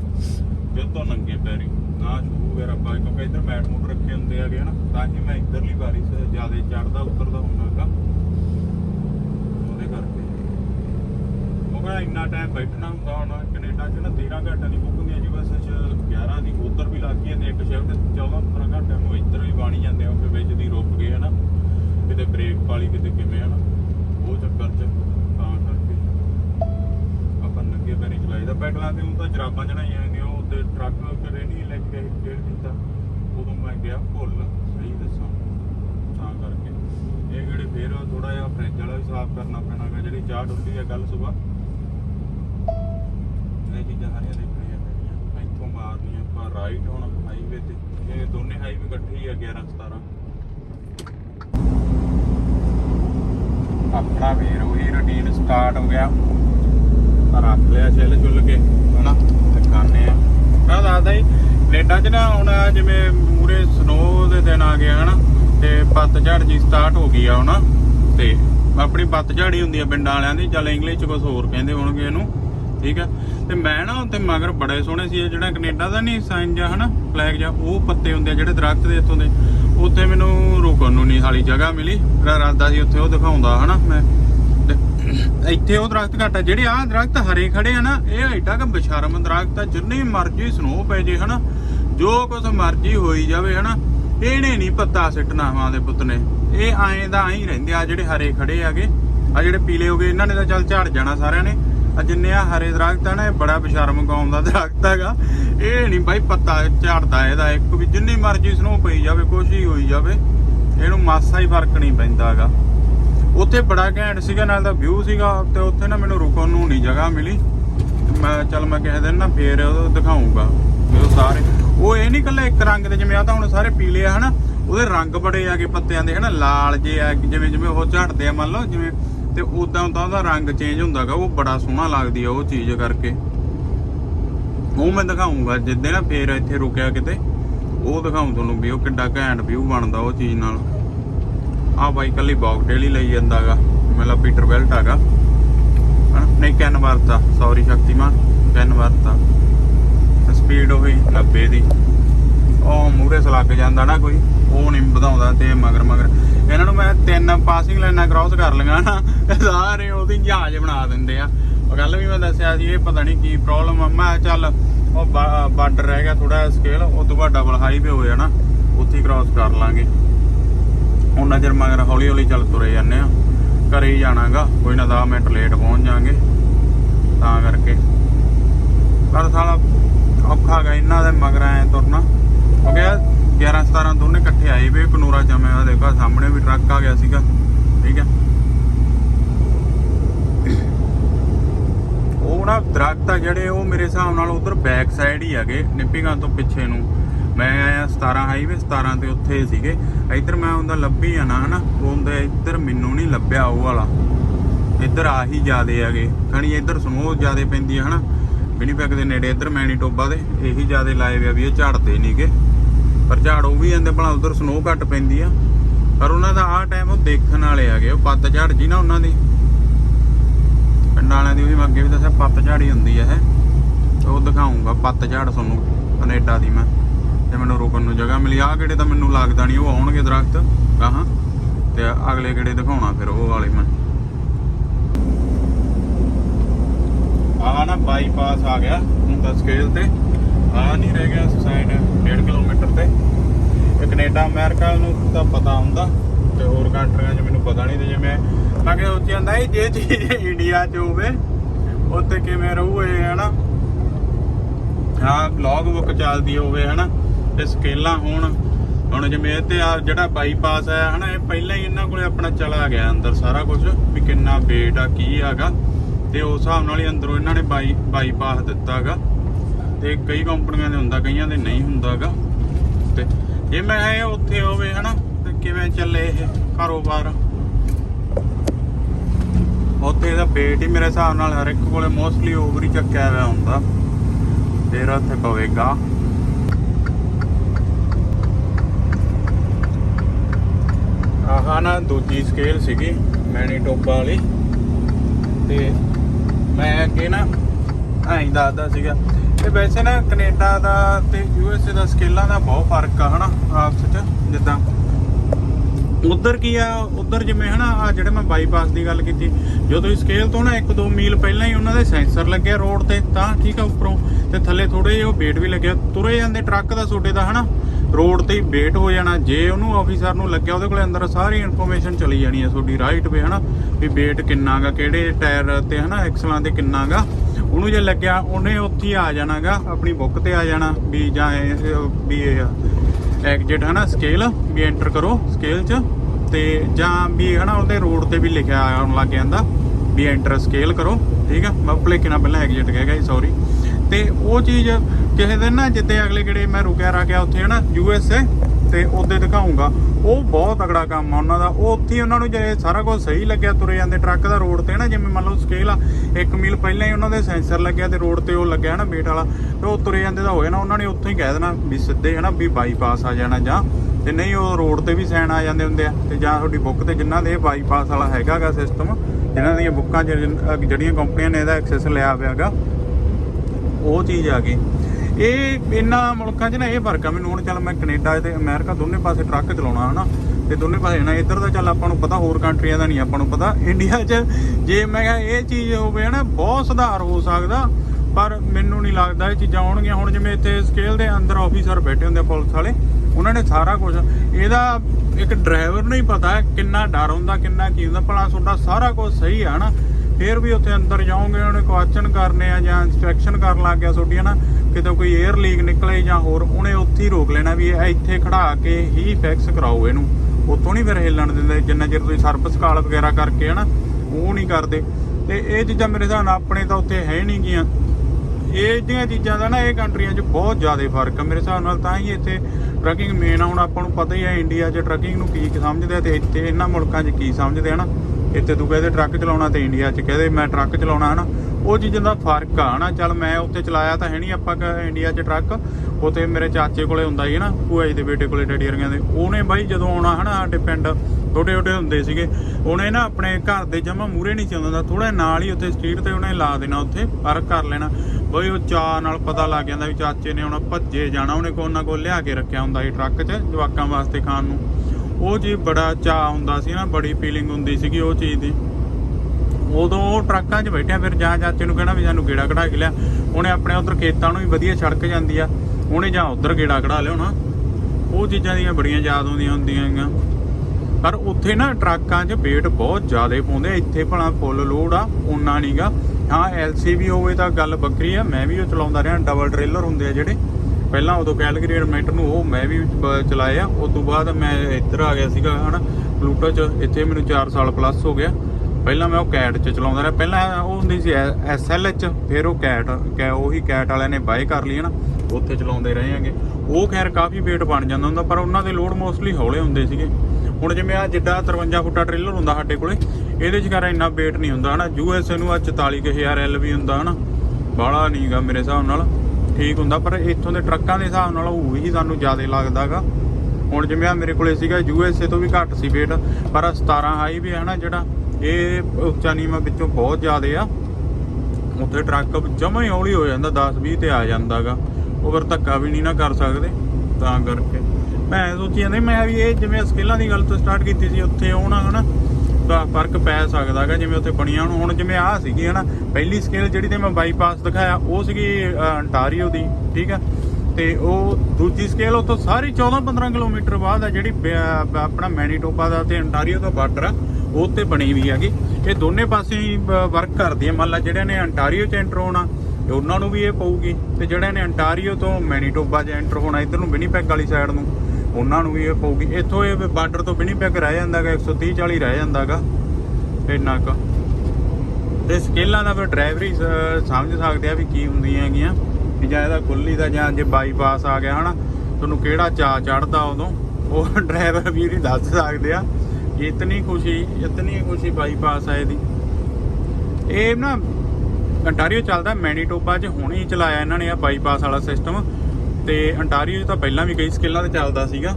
ਫਿਰ ਤੋਂ ਨੰਗੇ ਪੈਰੀ। ਨਾ ਸ਼ੂ ਵਗੈਰਾ ਪਾ ਕਿਉਂਕਿ ਇੱਧਰ ਮੈਟ ਮੂਟ ਰੱਖੇ ਹੁੰਦੇ ਆਗੇ ਹਨਾ, ਤਾਂ ਕਿ ਮੈਂ ਇੱਧਰਲੀ ਵਾਰੀ ਜ਼ਿਆਦਾ ਚੜਦਾ ਉਤਰਦਾ ਹੁੰਦਾਗਾ। ਉਹਦੇ ਕਰਕੇ। ਉਹ ਕਹਿੰਦਾ ਇੰਨਾ ਟਾਈਮ ਬੈਠਣਾ ਹੁੰਦਾ ਹੁਣ, ਕੈਨੇਡਾ 'ਚ ਨਾ 13 ਘੰਟਿਆਂ ਦੀ ਬੁਕਿੰਗ ਹੈ ਯੂਐਸ 'ਚ 11 ਦੀ ਉਧਰ ਵੀ ਲੱਗ ਗਈ ਨੇ ਇੱਕ ਸ਼ਿਫਟ 14 15 ਘੰਟਿਆਂ ਨੂੰ ਇੱਧਰ ਵੀ ਬਾਣੀ ਜਾਂਦੇ ਆ ਫਿਰ ਵਿੱਚ ਦੀ ਰੁਕ ਗਏ ਹਨਾ। ਕਿਤੇ ਬ੍ਰੇਕ ਵਾਲੀ ਕਿਤੇ ਕਿਵੇਂ ਹਨਾ। ਉਹ ਚੱਕਰ 'ਚ, ਤਾਂ ਕਰਕੇ। ਆਪਾਂ ਨੰਗੇ ਪੈਰੀ ਚਲਾਈਦਾ ਪੈਡਲਾਂ ਤੇ ਉਹ ਤਾਂ ਜਰਾਬਾਂ ਚੜਾਈਆਂ ਤੇ ਟਰੱਕ ਕਰੇ ਨਹੀਂ ਲੈ ਕੇ ਗਏ ਡੇਢ ਦਿੱਤਾ ਉਦੋਂ ਮੈਂ ਗਿਆ ਭੁੱਲ, ਸਹੀ ਦੱਸਾਂ। ਤਾਂ ਕਰਕੇ। ਇਹ ਜਿਹੜੇ ਫੇਰ ਥੋੜਾ ਜਿਹਾ ਫ੍ਰਿਜ ਵਾਲਾ ਵੀ ਸਾਫ਼ ਕਰਨਾ ਪੈਣਾ ਗਾ, ਜਿਹੜੀ ਚਾਹ ਡੁੱਲੀ ਹੈ ਕੱਲ ਸਵੇਰ ਇਹ ਚੀਜ਼ਾਂ ਸਾਰੀਆਂ ਦੇਖਣੀਆਂ ਪੈਣੀਆਂ ਇੱਥੋਂ ਮਾਰਨੀ ਆਪਾਂ ਰਾਈਟ ਹੁਣ ਹਾਈਵੇ ਤੇ। ਇਹ ਦੋਨੇ ਹਾਈਵੇ ਇਕੱਠੇ ਹੀ ਆ 11 17 ਆਪਣਾ ਫੇਰ ਉਹੀ ਰੁਟੀਨ ਸਟਾਰਟ ਹੋ ਗਿਆ। ਰੱਖ ਲਿਆ ਛਿੱਲ ਛੁੱਲ ਕੇ, ਹਨਾ? ਤੇ ਹੀ 'ਚ ਨਾ ਹੁਣ ਜਿਵੇਂ ਮੂਰੇ ਸਨੋ ਦੇ ਦਿਨ ਆ ਗਿਆ ਹਨਾ, ਤੇ ਪੱਤਝੜ ਜੀ ਸਟਾਰਟ ਹੋ ਗਈ ਆ ਹੁਣ, ਤੇ ਆਪਣੀ ਪੱਤਝੜ ਹੀ ਹੁੰਦੀ ਆ ਪਿੰਡਾਂ ਵਾਲਿਆਂ ਦੀ, ਚੱਲ ਇੰਗਲਿਸ਼ 'ਚ ਕੁਝ ਹੋਰ ਕਹਿੰਦੇ ਹੋਣਗੇ ਇਹਨੂੰ, ਠੀਕ ਆ? ਤੇ ਮੈਂ ਨਾ ਉੱਤੇ ਮਗਰ ਬੜੇ ਸੋਹਣੇ ਸੀ ਜਿਹੜਾ ਕੈਨੇਡਾ ਦਾ ਨਹੀਂ ਸਾਈਨ ਜਿਹਾ ਹਨਾ ਫਲੈਗ ਜਿਹਾ, ਉਹ ਪੱਤੇ ਹੁੰਦੇ ਆ ਜਿਹੜੇ ਦਰਖਤ ਦੇ ਇੱਥੋਂ ਦੇ, ਉੱਥੇ ਮੈਨੂੰ ਰੁਕਣ ਨੂੰ ਨਹੀਂ ਸਾਲੀ ਜਗ੍ਹਾ ਮਿਲੀ, ਮੇਰਾ ਇਰਾਦਾ ਸੀ ਉੱਥੇ ਉਹ ਦਿਖਾਉਂਦਾ ਹਨਾ ਮੈਂ, ਤੇ ਇੱਥੇ ਉਹ ਦਰਖਤ ਘੱਟ ਆ, ਜਿਹੜੇ ਆਹ ਦਰਖਤ ਹਰੇ ਖੜੇ ਆ ਨਾ, ਇਹ ਐਡਾ ਕਿ ਬਸ਼ਰਮ ਦਰਖਤ ਆ, ਜਿੰਨੀ ਮਰਜ਼ੀ ਸਨੋ ਪੈ ਜੇ ਹਨਾ ਜੋ ਕੁਝ ਮਰਜ਼ੀ ਹੋਈ ਜਾਵੇ, ਹਨਾ? ਇਹਨੇ ਨਹੀਂ ਪੱਤਾ ਸਿੱਟਣਾ ਮਾਂ ਦੇ ਪੁੱਤ ਨੇ। ਇਹ ਐਂ ਦਾ ਐਂ ਰਹਿੰਦੇ ਆ ਜਿਹੜੇ ਹਰੇ ਖੜੇ ਆਗੇ ਆ ਜਿਹੜੇ ਪੀਲੇ ਹੋ ਇਹਨਾਂ ਨੇ ਤਾਂ ਚੱਲ ਝੜ ਜਾਣਾ ਸਾਰਿਆਂ ਨੇ। ਆ ਜਿੰਨੇ ਆ ਹਰੇ ਦਰਖਤ ਆ ਇਹ ਬੜਾ ਬਸ਼ਰਮ ਕੌਮ ਦਾ ਦਰਖਤ ਹੈਗਾ। ਇਹ ਨਹੀਂ ਬਾਈ ਪੱਤਾ ਝੜਦਾ ਇਹਦਾ ਇੱਕ ਵੀ, ਜਿੰਨੀ ਮਰਜ਼ੀ ਸਨੋ ਪਈ ਜਾਵੇ, ਕੁਛ ਹੀ ਹੋਈ ਜਾਵੇ, ਇਹਨੂੰ ਮਾਸਾ ਹੀ ਫ਼ਰਕ ਨਹੀਂ ਹੈਗਾ। ਉੱਥੇ ਬੜਾ ਘੈਂਟ ਸੀਗਾ, ਨਾਲ ਦਾ ਵਿਊ ਸੀਗਾ, ਤੇ ਉੱਥੇ ਨਾ ਮੈਨੂੰ ਰੁਕਣ ਨੂੰ ਨਹੀਂ ਜਗ੍ਹਾ ਮਿਲੀ। ਮੈਂ ਚੱਲ ਮੈਂ ਕਿਸੇ ਦਿਨ ਨਾ ਫੇਰ ਦਿਖਾਉਂਗਾ ਵੀ ਉਹ ਸਾਰੇ। ਉਹ ਇਹ ਨਹੀਂ ਕੱਲੇ ਇੱਕ ਰੰਗ ਦੇ, ਜਿਵੇਂ ਆ ਤਾਂ ਹੁਣ ਸਾਰੇ ਪੀਲੇ ਆ, ਹਨਾ? ਉਹਦੇ ਰੰਗ ਬੜੇ ਆਗੇ ਪੱਤਿਆਂ ਦੇ, ਹਨਾ? ਲਾਲ ਜੇ ਆ, ਜਿਵੇਂ ਜਿਵੇਂ ਉਹ ਝੜਦੇ ਆ, ਮੰਨ ਲਓ, ਜਿਵੇਂ। ਤੇ ਉਦਾਂ ਉਦਾਂ ਉਹਦਾ ਰੰਗ ਚੇਂਜ ਹੁੰਦਾਗਾ। ਉਹ ਬੜਾ ਸੋਹਣਾ ਲੱਗਦੀ ਆ ਉਹ ਚੀਜ਼ ਕਰਕੇ। ਉਹ ਮੈਂ ਦਿਖਾਉਂਗਾ ਜਿੱਦੇ ਨਾ ਫੇਰ ਇੱਥੇ ਰੁਕਿਆ ਕਿਤੇ। ਉਹ ਦਿਖਾਉਂ ਤੁਹਾਨੂੰ ਵੀ, ਉਹ ਕਿੱਡਾ ਘੈਂਟ ਵਿਊ ਬਣਦਾ ਉਹ ਚੀਜ਼ ਨਾਲ। ਆ ਬਾਈ ਕੱਲੀ ਬੌਕਟੇਲ ਹੀ ਲਈ ਜਾਂਦਾਗਾ। ਮਤਲਬ ਪੀਟਰ ਬੈਲਟ ਹੈਗਾ ਹਨਾ? ਨਹੀਂ ਕੈਨ ਵਰਤਾ ਸੌਰੀ ਸ਼ਕਤੀਮਾਨ। ਕੈਨ ਵਰਤਾ ਸਪੀਡ ਉਹੀ 90 ਦੀ। ਉਹ ਮੂਰੇ ਸਲੱਗ ਜਾਂਦਾ ਨਾ ਕੋਈ, ਉਹ ਨਹੀਂ ਵਧਾਉਂਦਾ ਤੇ ਮਗਰ ਮਗਰ। ਇਹਨਾਂ ਨੂੰ ਮੈਂ ਤਿੰਨ ਪਾਸਿੰਗ ਲਾਈਨਾਂ ਕ੍ਰਾਸ ਕਰ ਲਈਆਂ ਨਾ, ਸਾਰੇ ਉਹਦੀ ਜਹਾਜ਼ ਬਣਾ ਦਿੰਦੇ ਆ। ਉਹ ਗੱਲ ਵੀ ਮੈਂ ਦੱਸਿਆ ਸੀ, ਇਹ ਪਤਾ ਨਹੀਂ ਕੀ ਪ੍ਰੋਬਲਮ ਆ। ਮੈਂ ਚੱਲ, ਉਹ ਬਾਰਡਰ ਰਹਿ ਗਿਆ ਥੋੜਾ ਸਕੇਲ ਉਹ ਤੋਂ ਬਾਅਦ ਡਬਲ ਹਾਈਵੇ ਹੋ ਜਾਣਾ, ਉੱਥੇ ਕ੍ਰਾਸ ਕਰ ਲਾਂਗੇ। ਹੁਣ ਨਜ਼ਰ ਮਗਰ ਹੌਲੀ ਹੌਲੀ ਚੱਲ ਤੁਰੇ ਜਾਂਦੇ ਆ। ਘਰੇ ਹੀ ਜਾਣਾਗਾ, ਕੋਈ ਨਾ 10 ਮਿੰਟ ਲੇਟ ਪਹੁੰਚ ਜਾਾਂਗੇ। ਤਾਂ ਕਰਕੇ। ਪਰ ਸਾਲਾ ਔਖਾ ਗਾ ਇਹਨਾਂ ਦੇ ਮਗਰ ਐ ਤੁਰਨਾ। ਹੋ ਗਿਆ 11 17 ਦੋਨੇ ਇਕੱਠੇ ਆਏ ਵੇ ਕਨੂਰਾ ਚ ਆ ਦੇਖਾ ਸਾਹਮਣੇ ਵੀ ਟਰੱਕ ਆ ਗਿਆ ਸੀਗਾ। ਠੀਕ ਹੈ। ਉਹ ਨਾ ਦਰਖਤ ਆ ਜਿਹੜੇ, ਉਹ ਮੇਰੇ ਹਿਸਾਬ ਨਾਲ ਉਧਰ ਬੈਕ ਸਾਈਡ ਹੀ ਹੈਗੇ ਨਿੱਪੀਗਾਂ ਤੋਂ ਪਿੱਛੇ ਨੂੰ। ਮੈਂ ਆਇਆ 17 ਹਾਈਵੇ 17 ਤੇ ਉੱਥੇ ਸੀਗੇ। ਇੱਧਰ ਮੈਂ ਉਹਦਾ ਲੱਭੀ ਆ ਨਾ ਹਨਾ? ਉਹਦੇ ਇੱਧਰ ਮੈਨੂੰ ਨਹੀਂ ਲੱਭਿਆ ਉਹ ਵਾਲਾ। ਇੱਧਰ ਆਹੀ ਜਿਆਦੇ ਹੈਗੇ। ਖਣੀ ਇੱਧਰ ਸਮੂਹ ਜਿਆਦੇ ਪੈਂਦੀ ਹੈ ਹਨਾ? ਵਿਨੀਪੈਗ ਦੇ ਨੇੜੇ ਇੱਧਰ ਮੈਨੀਟੋਬਾ ਦੇ, ਇਹੀ ਜਿਆਦੇ ਲਾਏ ਹੋਏ ਵੀ ਇਹ ਝੜਦੇ ਨਹੀਂਗੇ। ਪਰ ਝਾੜ ਉਹ ਵੀ ਜਾਂਦੇ ਭਲਾ ਉਧਰ ਸਨੋ ਘੱਟ ਪੈਂਦੀ ਆ। ਪਰ ਉਹਨਾਂ ਦਾ ਆਹ ਟਾਈਮ ਉਹ ਦੇਖਣ ਵਾਲੇ ਹੈਗੇ, ਉਹ ਪੱਤ ਝਾੜ ਜੀ ਨਾ ਉਹਨਾਂ ਦੀ। ਪਿੰਡ ਵਾਲਿਆਂ ਦੀ ਵੀ ਮੈਂ ਅੱਗੇ ਵੀ ਦੱਸਿਆ, ਪੱਤ ਝਾੜ ਹੀ ਹੁੰਦੀ ਆ ਇਹ। ਉਹ ਦਿਖਾਉਂਗਾ ਪੱਤ ਝਾੜ ਤੁਹਾਨੂੰ, ਕੈਨੇਡਾ ਦੀ ਮੈਂ। ਤੇ ਮੈਨੂੰ ਰੁਕਣ ਨੂੰ ਜਗ੍ਹਾ ਮਿਲੀ, ਆਹ ਕਿਹੜੇ ਤਾਂ ਮੈਨੂੰ ਲੱਗਦਾ ਨਹੀਂ ਉਹ ਆਉਣਗੇ ਦਰਖਤ, ਗਾਹਾਂ। ਤੇ ਅਗਲੇ ਕਿਹੜੇ ਦਿਖਾਉਣਾ ਫਿਰ ਉਹ ਵਾਲੇ ਮੈਂ। ਆਹ ਨਾ ਬਾਈਪਾਸ ਆ ਗਿਆ ਹੁਣ ਤਾਂ ਸਕੇਲ ਤੇ। ਆ ਨਹੀਂ ਰਹਿ ਗਿਆ ਸਾਈਡ 1.5 ਕਿਲੋਮੀਟਰ ਤੇ। ਇਹ ਕੈਨੇਡਾ, ਅਮਰੀਕਾ ਨੂੰ ਤਾਂ ਪਤਾ ਹੁੰਦਾ ਤੇ ਹੋਰ ਕੰਟਰੀਆਂ 'ਚ ਮੈਨੂੰ ਪਤਾ ਨਹੀਂ ਤੇ ਜਿਵੇਂ ਮੈਂ ਕਿ ਸੋਚੀ ਜਾਂਦਾ ਇਹ ਜੇ ਚੀਜ਼ ਇੰਡੀਆ 'ਚ ਹੋਵੇ, ਉੱਥੇ ਕਿਵੇਂ ਰਹੂ ਇਹ, ਹਨਾ? ਹਾਂ ਲੌਗ ਬੁੱਕ ਚੱਲਦੀ ਹੋਵੇ, ਹਨਾ? ਤੇ ਸਕੇਲਾਂ ਹੋਣ, ਹੁਣ ਜਿਵੇਂ ਇਹ ਤੇ ਆ ਜਿਹੜਾ ਬਾਈਪਾਸ ਹੈ ਹਨਾ, ਇਹ ਪਹਿਲਾਂ ਹੀ ਇਹਨਾਂ ਕੋਲੇ ਆਪਣਾ ਚਲਾ ਗਿਆ ਅੰਦਰ ਸਾਰਾ ਕੁਝ ਵੀ ਕਿੰਨਾ ਵੇਟ ਆ, ਕੀ ਹੈਗਾ। ਤੇ ਉਸ ਹਿਸਾਬ ਨਾਲ ਹੀ ਅੰਦਰੋਂ ਇਹਨਾਂ ਨੇ ਬਾਈ ਬਾਈਪਾਸ ਦਿੱਤਾਗਾ। ਤੇ ਕਈ ਕੰਪਨੀਆਂ ਦੇ ਹੁੰਦਾ, ਕਈਆਂ ਦੇ ਨਹੀਂ ਹੁੰਦਾਗਾ। ਤੇ ਜੇ ਮੈਂ ਇਹ ਉੱਥੇ ਹੋਵੇ, ਹਨਾ, ਤੇ ਕਿਵੇਂ ਚੱਲੇ ਇਹ ਕਾਰੋਬਾਰ? ਉੱਥੇ ਦਾ ਪੇਟ ਹੀ ਮੇਰੇ ਹਿਸਾਬ ਨਾਲ ਹਰ ਇੱਕ ਕੋਲੇ ਮੋਸਟਲੀ ਓਵਰ ਹੀ ਚੱਕਿਆ ਹੋਇਆ ਹੁੰਦਾ। ਫੇਰ ਉੱਥੇ ਪਵੇਗਾ। ਆਹ ਨਾ ਦੂਜੀ ਸਕੇਲ ਸੀਗੀ ਮੈਨੀ ਟੋਪਾ ਵਾਲੀ। ਤੇ ਮੈਂ ਅੱਗੇ ਨਾ ਐਂ ਦੱਸਦਾ ਸੀਗਾ। ਤੇ ਵੈਸੇ ਨਾ ਕੈਨੇਡਾ ਦਾ ਤੇ ਯੂ ਐਸ ਏ ਦਾ ਸਕੇਲਾਂ ਦਾ ਬਹੁਤ ਫ਼ਰਕ ਆ ਹਨਾ, ਆਪਸ ਵਿੱਚ ਜਿੱਦਾਂ। ਉਧਰ ਕੀ ਆ, ਉਧਰ ਜਿਵੇਂ ਹਨਾ ਆ ਜਿਹੜੇ ਮੈਂ ਬਾਈਪਾਸ ਦੀ ਗੱਲ ਕੀਤੀ, ਜਦੋਂ ਤੁਸੀਂ ਸਕੇਲ ਤੋਂ ਨਾ 1-2 ਮੀਲ ਪਹਿਲਾਂ ਹੀ ਉਹਨਾਂ ਦੇ ਸੈਂਸਰ ਲੱਗਿਆ ਰੋਡ ਤੇ, ਤਾਂ ਠੀਕ ਆ ਉੱਪਰੋਂ। ਤੇ ਥੱਲੇ ਥੋੜੇ ਜਿਹਾ ਉਹ ਵੇਟ ਵੀ ਲੱਗਿਆ ਤੁਰੇ ਜਾਂਦੇ ਟਰੱਕ ਦਾ ਛੋਟੇ ਦਾ ਹਨਾ ਰੋਡ ਤੇ ਹੀ ਵੇਟ ਹੋ ਜਾਣਾ। ਜੇ ਉਹਨੂੰ ਆਫੀਸਰ ਨੂੰ ਲੱਗਿਆ ਉਹਦੇ ਕੋਲ ਅੰਦਰ ਸਾਰੀ ਇਨਫੋਰਮੇਸ਼ਨ ਚਲੀ ਜਾਣੀ ਹੈ ਤੁਹਾਡੀ ਰਾਈਟ ਵੇ ਹਨਾ? ਵੀ ਵੇਟ ਕਿੰਨਾਗਾ, ਕਿਹੜੇ ਟਾਇਰ ਤੇ, ਹਨਾ ਐਕਸਲਾਂ ਤੇ ਕਿੰਨਾਗਾ। ਉਹਨੂੰ ਜੇ ਲੱਗਿਆ, ਉਹਨੇ ਉੱਥੇ ਹੀ ਆ ਜਾਣਾਗਾ, ਆਪਣੀ ਬੁੱਕ ਤੇ ਆ ਜਾਣਾ ਵੀ ਜਾਂ ਇਹ- ਵੀ ਐਗਜਿਟ ਹਨਾ ਸਕੇਲ ਵੀ ਐਂਟਰ ਕਰੋ ਸਕੇਲ 'ਚ ਤੇ ਜਾਂ ਵੀ, ਹਨਾ, ਉਹਦੇ ਰੋਡ ਤੇ ਵੀ ਲਿਖਿਆ ਆਉਣ ਲੱਗ ਜਾਂਦਾ ਵੀ ਐਂਟਰ ਸਕੇਲ ਕਰੋ, ਠੀਕ ਆ? ਮੈਂ ਭੁਲੇਖੇ ਨਾਲ ਪਹਿਲਾਂ ਐਗਜਿਟ ਕਹਿ ਗਿਆ ਸੌਰੀ ਤੇ ਉਹ ਚੀਜ਼ ਕਿਸੇ ਦਿਨ ਨਾ ਜਿੱਤੇ ਅਗਲੇ ਗੇੜੇ ਮੈਂ ਰੁਕਿਆ ਰਾਕਿਆ ਉੱਥੇ ਹਨਾ ਯੂ ਐਸ ਏ ਤੇ ਉਹਦੇ ਦਿਖਾਉਂਗਾ। ਉਹ ਬਹੁਤ ਤਗੜਾ ਕੰਮ ਆ ਉਹਨਾਂ ਦਾ। ਉਹ ਉੱਥੇ ਹੀ ਉਹਨਾਂ ਨੂੰ ਜੇ ਸਾਰਾ ਕੁਝ ਸਹੀ ਲੱਗਿਆ ਤੁਰੇ ਜਾਂਦੇ ਟਰੱਕ ਦਾ ਰੋਡ ਤੇ ਨਾ ਜਿਵੇਂ ਮੰਨ ਲਓ ਸਕੇਲ ਆ 1 ਮੀਲ ਪਹਿਲਾਂ ਹੀ ਉਹਨਾਂ ਦੇ ਸੈਂਸਰ ਲੱਗਿਆ ਤੇ ਰੋਡ ਤੇ ਉਹ ਲੱਗਿਆ ਨਾ ਵੇਟ ਵਾਲਾ, ਤੇ ਉਹ ਤੁਰੇ ਜਾਂਦੇ ਦਾ ਹੋਇਆ ਨਾ, ਉਹਨਾਂ ਨੇ ਉੱਥੋਂ ਹੀ ਕਹਿ ਦੇਣਾ ਵੀ ਸਿੱਧੇ ਹਨਾ ਵੀ ਬਾਈਪਾਸ ਆ ਜਾਣਾ ਜਾਂ, ਤੇ ਨਹੀਂ ਉਹ ਰੋਡ ਤੇ ਵੀ ਸਾਈਨ ਆ ਜਾਂਦੇ ਹੁੰਦੇ ਆ, ਤੇ ਜਾਂ ਤੁਹਾਡੀ ਬੁੱਕ ਤੇ ਜਿਨ੍ਹਾਂ ਦੇ ਬਾਈਪਾਸ ਵਾਲਾ ਹੈਗਾਗਾ ਸਿਸਟਮ ਜਿਨ੍ਹਾਂ ਦੀਆਂ ਬੁੱਕਾਂ 'ਚ ਜਿਹੜੀਆਂ ਕੰਪਨੀਆਂ ਨੇ ਇਹਦਾ ਐਕਸੈਸ ਲਿਆ ਪਿਆਗਾ ਉਹ ਚੀਜ਼ ਆ ਗਈ। ਇਹ ਇਹਨਾਂ ਮੁਲਕਾਂ 'ਚ ਨਾ ਇਹ ਫ਼ਰਕ ਆ ਮੈਨੂੰ ਹੁਣ ਚੱਲ ਮੈਂ ਕੈਨੇਡਾ ਤੇ ਅਮਰੀਕਾ ਦੋਨੇ ਪਾਸੇ ਟਰੱਕ ਚਲਾਉਣਾ, ਹਨਾ? ਤੇ ਦੋਨੇ ਪਾਸੇ ਨਾ ਇੱਧਰ ਦਾ ਚੱਲ ਆਪਾਂ ਨੂੰ ਪਤਾ, ਹੋਰ ਕੰਟਰੀਆਂ ਦਾ ਨਹੀਂ ਆਪਾਂ ਨੂੰ ਪਤਾ। ਇੰਡੀਆ 'ਚ ਜੇ ਮੈਂ ਕਿਹਾ ਇਹ ਚੀਜ਼ ਹੋਵੇ ਨਾ ਬਹੁਤ ਸੁਧਾਰ ਹੋ ਸਕਦਾ, ਪਰ ਮੈਨੂੰ ਨਹੀਂ ਲੱਗਦਾ ਇਹ ਚੀਜ਼ਾਂ ਆਉਣਗੀਆਂ। ਹੁਣ ਜਿਵੇਂ ਇੱਥੇ ਸਕੇਲ ਦੇ ਅੰਦਰ ਆਫੀਸਰ ਬੈਠੇ ਹੁੰਦੇ ਆ ਪੁਲਿਸ ਵਾਲੇ, ਉਹਨਾਂ ਨੇ ਸਾਰਾ ਕੁਝ ਇਹਦਾ ਇੱਕ ਡਰਾਈਵਰ ਨੂੰ ਹੀ ਪਤਾ ਕਿੰਨਾ ਡਰ ਹੁੰਦਾ, ਕਿੰਨਾ ਕੀ ਹੁੰਦਾ। ਭਲਾ ਤੁਹਾਡਾ ਸਾਰਾ ਕੁਝ ਸਹੀ ਆ ਨਾ ਫਿਰ ਵੀ ਉੱਥੇ ਅੰਦਰ ਜਾਓਗੇ, ਉਹਨੇ ਕੁਐਸਚਨ ਕਰਨੇ ਆ ਜਾਂ ਇਨਸਪੈਕਸ਼ਨ ਕਰਨ ਲੱਗ ਗਿਆ ਤੁਹਾਡੀ ਨਾ ਕਿਤੇ ਕੋਈ 에ਅਰ ਲੀਕ ਨਿਕਲੇ ਜਾਂ ਹੋਰ, ਉਹਨੇ ਉੱਥੇ ਹੀ ਰੋਕ ਲੈਣਾ ਵੀ ਇਹ ਇੱਥੇ ਖੜਾ ਕੇ ਹੀ ਫਿਕਸ ਕਰਾਓ ਇਹਨੂੰ। ਉੱਥੋਂ ਨਹੀਂ ਫਿਰ ਹਿੱਲਣ ਦਿੰਦੇ, ਜਿੰਨਾ ਚਿਰ ਤੁਸੀਂ ਸਰਵਿਸ ਕਾਲ ਵਗੈਰਾ ਕਰਕੇ, ਹਨਾ? ਉਹ ਨਹੀਂ ਕਰਦੇ। ਤੇ ਇਹ ਚੀਜ਼ਾਂ ਮੇਰੇ ਹਿਸਾਬ ਨਾਲ ਆਪਣੇ ਤਾਂ ਉੱਥੇ ਹੈ ਨਹੀਂ ਗੀਆਂ। ਇਹ ਜਿਹੜੀਆਂ ਚੀਜ਼ਾਂ ਦਾ ਨਾ, ਇਹ ਕੰਟਰੀਆਂ 'ਚ ਬਹੁਤ ਜ਼ਿਆਦਾ ਫ਼ਰਕ ਆ। ਮੇਰੇ ਹਿਸਾਬ ਨਾਲ ਤਾਂ ਹੀ ਇੱਥੇ ਟਰੱਕਿੰਗ ਮੇਨ ਆ। ਹੁਣ ਆਪਾਂ ਨੂੰ ਪਤਾ ਹੀ ਹੈ ਇੰਡੀਆ 'ਚ ਟਰੱਕਿੰਗ ਨੂੰ ਕੀ ਸਮਝਦੇ ਆ ਤੇ ਇੱਥੇ ਇਹਨਾਂ ਮੁਲਕਾਂ 'ਚ ਕੀ ਸਮਝਦੇ ਆ ਨਾ ਇੱਥੇ ਤੂੰ ਕਹਦੇ ਟਰੱਕ ਚਲਾਉਣਾ ਤੇ ਇੰਡੀਆ 'ਚ ਕਹਦੇ ਮੈਂ ਟਰੱਕ ਚਲਾਉਣਾ ਹਨਾ, ਉਹ ਚੀਜ਼ਾਂ ਦਾ ਫ਼ਰਕ ਆ ਹਨਾ, ਚੱਲ ਮੈਂ ਉੱਥੇ ਚਲਾਇਆ ਤਾਂ ਹੈ ਨਹੀਂ ਆਪਾਂ ਕ- ਇੰਡੀਆ 'ਚ ਟਰੱਕ, ਉੱਥੇ ਮੇਰੇ ਚਾਚੇ ਕੋਲੇ ਹੁੰਦਾ ਸੀ ਨਾ, ਭੂਆ ਜੀ ਦੇ ਬੇਟੇ ਕੋਲੇ ਡੈਡੀ ਵਰਗਿਆਂ ਦੇ, ਉਹਨੇ ਬਾਈ ਜਦੋਂ ਆਉਣਾ ਹਨਾ, ਸਾਡੇ ਪਿੰਡ ਛੋਟੇ ਛੋਟੇ ਹੁੰਦੇ ਸੀਗੇ, ਉਹਨੇ ਨਾ ਆਪਣੇ ਘਰ ਦੇ ਜਮਾ ਮੂਰੇ ਨਹੀਂ ਚਾਹੁੰਦਾ ਥੋੜਾ ਨਾਲ ਹੀ ਉੱਥੇ ਸਟਰੀਟ ਤੇ ਉਹਨੇ ਲਾ ਦੇਣਾ ਉੱਥੇ ਪਾਰਕ ਕਰ ਲੈਣਾ, ਬਈ ਉਹ ਚਾਹ ਨਾਲ ਪਤਾ ਲੱਗ ਜਾਂਦਾ ਵੀ ਚਾਚੇ ਨੇ ਹੁਣ ਭੱਜੇ ਜਾਣਾ, ਉਹਨੇ ਕੋਲ ਨਾ ਕੋਲ ਲਿਆ ਕੇ ਰੱਖਿਆ ਹੁੰਦਾ ਸੀ ਟਰੱਕ 'ਚ ਜਵਾਕਾਂ ਵਾਸਤੇ ਖਾਣ ਨੂੰ। ਉਹ ਚੀਜ਼ ਬੜਾ ਚਾਹ ਹੁੰਦਾ ਸੀ ਨਾ, ਬੜੀ ਫੀਲਿੰਗ ਹੁੰਦੀ ਸੀਗੀ ਉਹ ਚੀਜ਼ ਦੀ। ਉਦੋਂ ਉਹ ਟਰੱਕਾਂ 'ਚ ਬੈਠਿਆ, ਫਿਰ ਜਾਂ ਚਾਚੇ ਨੂੰ ਕਹਿਣਾ ਵੀ ਸਾਨੂੰ ਗੇੜਾ ਕਢਾ ਕੇ ਲਿਆ। ਉਹਨੇ ਆਪਣੇ ਉਧਰ ਖੇਤਾਂ ਨੂੰ ਵੀ ਵਧੀਆ ਛੜਕ ਜਾਂਦੀ ਆ। ਉਹਨੇ ਜਾਂ ਉਧਰ ਗੇੜਾ ਕਢਾ ਲਿਆਉਣਾ ਉਹ ਚੀਜ਼ਾਂ ਦੀਆਂ ਬੜੀਆਂ ਯਾਦ ਆਉਂਦੀਆਂ ਹੁੰਦੀਆਂ ਹੈਗੀਆਂ। ਪਰ ਉੱਥੇ ਨਾ ਟਰੱਕਾਂ 'ਚ ਵੇਟ ਬਹੁਤ ਜ਼ਿਆਦਾ ਪਾਉਂਦੇ ਆ। ਇੱਥੇ ਭਲਾ ਫੁੱਲ ਲੋਡ ਆ ਉਨਾ ਨਹੀਂਗਾ ਹਾਂ ਐਲਸੀ ਵੀ ਹੋਵੇ ਤਾਂ ਗੱਲ ਵੱਖਰੀ ਆ। ਮੈਂ ਵੀ ਉਹ ਚਲਾਉਂਦਾ ਰਿਹਾ ਡਬਲ ਟ੍ਰੇਲਰ ਹੁੰਦੇ ਆ ਜਿਹੜੇ। ਪਹਿਲਾਂ ਉਦੋਂ ਕੈਲਗਰੀ ਐਡਮਿਟ ਨੂੰ ਉਹ ਮੈਂ ਵੀ ਚਲਾਏ ਆ ਉਸ ਤੋਂ ਬਾਅਦ ਮੈਂ ਇੱਧਰ ਆ ਗਿਆ ਸੀਗਾ, ਹਨਾ ਪਲੂਟੋ 'ਚ, ਇੱਥੇ ਮੈਨੂੰ 4 ਸਾਲ ਪਲੱਸ ਹੋ ਗਿਆ। ਪਹਿਲਾਂ ਮੈਂ ਉਹ ਕੈਟ 'ਚ ਚਲਾਉਂਦਾ ਰਿਹਾ, ਪਹਿਲਾਂ ਉਹ ਹੁੰਦੀ ਸੀ ਐਸਐਲ 'ਚ ਫਿਰ ਉਹ ਕੈਟ, ਕੈ, ਉਹੀ ਕੈਟ ਵਾਲਿਆਂ ਨੇ ਬਾਏ ਕਰ ਲਈ, ਹਨਾ, ਉੱਥੇ ਚਲਾਉਂਦੇ ਰਹੇ ਆਂਗੇ ਉਹ ਖੈਰ ਕਾਫੀ weight ਬਣ ਜਾਂਦਾ ਹੁੰਦਾ, ਪਰ ਉਹਨਾਂ ਦੇ ਲੋਡ ਮੋਸਟਲੀ ਹੌਲੇ ਹੁੰਦੇ ਸੀਗੇ। ਹੁਣ ਜਿਵੇਂ ਆ ਜਿੱਡਾ 53 ਫੁੱਟਾ ਟ੍ਰੇਲਰ ਹੁੰਦਾ ਸਾਡੇ ਕੋਲੇ, ਇਹਦੇ 'ਚ ਖੈਰ ਇੰਨਾ weight ਨਹੀਂ ਹੁੰਦਾ, ਹਨਾ ਯੂਐਸਏ ਨੂੰ ਆ 44000 ਐਲ ਵੀ ਹੁੰਦਾ, ਹਨਾ। ਬਾਹਲਾ ਨਹੀਂਗਾ ਮੇਰੇ ਹਿਸਾਬ ਨਾਲ। ਠੀਕ ਹੁੰਦਾ, ਪਰ ਇੱਥੋਂ ਦੇ ਟਰੱਕਾਂ ਦੇ ਹਿਸਾਬ ਨਾਲ ਉਹ ਹੀ ਸਾਨੂੰ ਜ਼ਿਆਦਾ ਲੱਗਦਾਗਾ। ਹੁਣ ਜਿਵੇਂ ਆ ਮੇਰੇ ਕੋਲੇ ਸੀਗਾ ਯੂਐਸਏ ਤੋਂ ਵੀ ਘੱਟ ਸੀ weight, ਪਰ 17 ਹਾਈ ਵੀ ਹੈ ਨਾ ਜਿਹੜਾ, ਇਹ ਉੱਚਾ ਨੀਵਾਂ ਵਿੱਚੋਂ ਬਹੁਤ ਜ਼ਿਆਦਾ ਆ। ਉੱਥੇ ਟਰੱਕ ਜਮਾ ਹੀ ਹੌਲੀ ਹੋ ਜਾਂਦਾ 10 20 ਤੇ ਆ ਜਾਂਦਾਗਾ। ਉਹ ਫਿਰ ਧੱਕਾ ਵੀ ਨਹੀਂ ਨਾ ਕਰ ਸਕਦੇ, ਤਾਂ ਕਰਕੇ। ਮੈਂ ਸੋਚੀ ਜਾਂਦੇ ਮੈਂ ਵੀ ਇਹ ਜਿਵੇਂ ਸਕੇਲਾਂ ਦੀ ਗੱਲ ਤੋਂ ਸਟਾਰਟ ਕੀਤੀ ਸੀ, ਉੱਥੇ ਆਉਣਾ ਹਨਾ। ਤਾਂ ਫ਼ਰਕ ਪੈ ਸਕਦਾਗਾ, ਜਿਵੇਂ ਉੱਥੇ ਬਣੀਆਂ ਹੁਣ। ਹੁਣ ਜਿਵੇਂ ਆ ਸੀਗੀ, ਹਨਾ, ਪਹਿਲੀ ਸਕੇਲ ਜਿਹੜੀ ਤੇ ਮੈਂ ਬਾਈਪਾਸ ਦਿਖਾਇਆ, ਉਹ ਸੀਗੀ ਅੰਟਾਰੀਓ ਦੀ, ਠੀਕ ਆ? ਤੇ ਉਹ ਦੂਜੀ ਸਕੇਲ ਉਹ ਸਾਰੀ 14 15 ਕਿਲੋਮੀਟਰ ਬਾਅਦ ਆ ਜਿਹੜੀ, ਬ- ਆਪਣਾ ਮੈਨੀਟੋਪਾ ਦਾ ਤੇ ਅੰਟਾਰੀਓ ਦਾ ਬਾਰਡਰ ਆ, ਉਹ ਤੇ ਬਣੀ ਵੀ ਹੈਗੀ। ਇਹ ਦੋਨੇ ਪਾਸੇ ਹੀ ਵਰਕ ਕਰਦੀ ਹੈ ਮੰਨ ਲਾ ਜਿਹੜਿਆਂ ਨੇ ਅੰਟਾਰੀਓ ਚ ਐਂਟਰ ਹੋਣਾ, ਤੇ ਉਹਨਾਂ ਨੂੰ ਵੀ ਇਹ ਪਊਗੀ। ਤੇ ਜਿਹੜਿਆਂ ਨੇ ਅੰਟਾਰੀਓ ਤੋਂ ਮੈਨੀਟੋਬਾ ਚ ਐਂਟਰ ਹੋਣਾ, ਇਧਰ ਨੂੰ ਵਿਨੀਪੈਗ ਵਾਲੀ ਸਾਈਡ ਨੂੰ ਉਹਨਾਂ ਨੂੰ ਵੀ ਇਹ ਪਊਗੀ। ਇੱਥੋਂ ਇਹ ਬਾਰਡਰ ਤੋਂ ਵਿਨੀਪੈਗ ਰਹਿ ਜਾਂਦਾਗਾ 130 40 ਰਹਿ ਜਾਂਦਾਗਾ। ਇੰਨਾ ਕੁ। ਤੇ ਸਕੇਲਾਂ ਦਾ ਫਿਰ ਡਰਾਈਵਰੀ ਸ- ਸਮਝ ਸਕਦੇ ਆ ਵੀ ਕੀ ਹੁੰਦੀਆਂ ਹੈਗੀਆਂ। ਵੀ ਜਾਂ ਇਹਦਾ ਖੁੱਲੀ ਦਾ ਜਾਂ ਜੇ ਬਾਈਪਾਸ ਆ ਗਿਆ, ਹਨਾ। ਤੁਹਾਨੂੰ ਕਿਹੜਾ ਚਾ ਚੜਦਾ ਉਦੋਂ? ਉਹ ਡਰਾਈਵਰ ਵੀ ਹੀ ਦੱਸ ਸਕਦੇ ਆ। ਕਿ ਇਤਨੀ ਖੁਸ਼ੀ ਇਤਨੀ ਖੁਸ਼ੀ ਬਾਈਪਾਸ ਆ ਇਹਦੀ। ਇਹ ਨਾ, ਅੰਟਾਰੀਓ ਚੱਲਦਾ ਮੈਨੀਟੋਬਾ 'ਚ ਹੁਣੇ ਹੀ ਚਲਾਇਆ ਇਹਨਾਂ ਨੇ ਆ ਬਾਈਪਾਸ ਵਾਲਾ ਸਿਸਟਮ ਤੇ ਅੰਟਾਰੀਓ 'ਚ ਤਾਂ ਪਹਿਲਾਂ ਵੀ ਕਈ ਸਕੇਲਾਂ ਤੇ ਚੱਲਦਾ ਸੀਗਾ।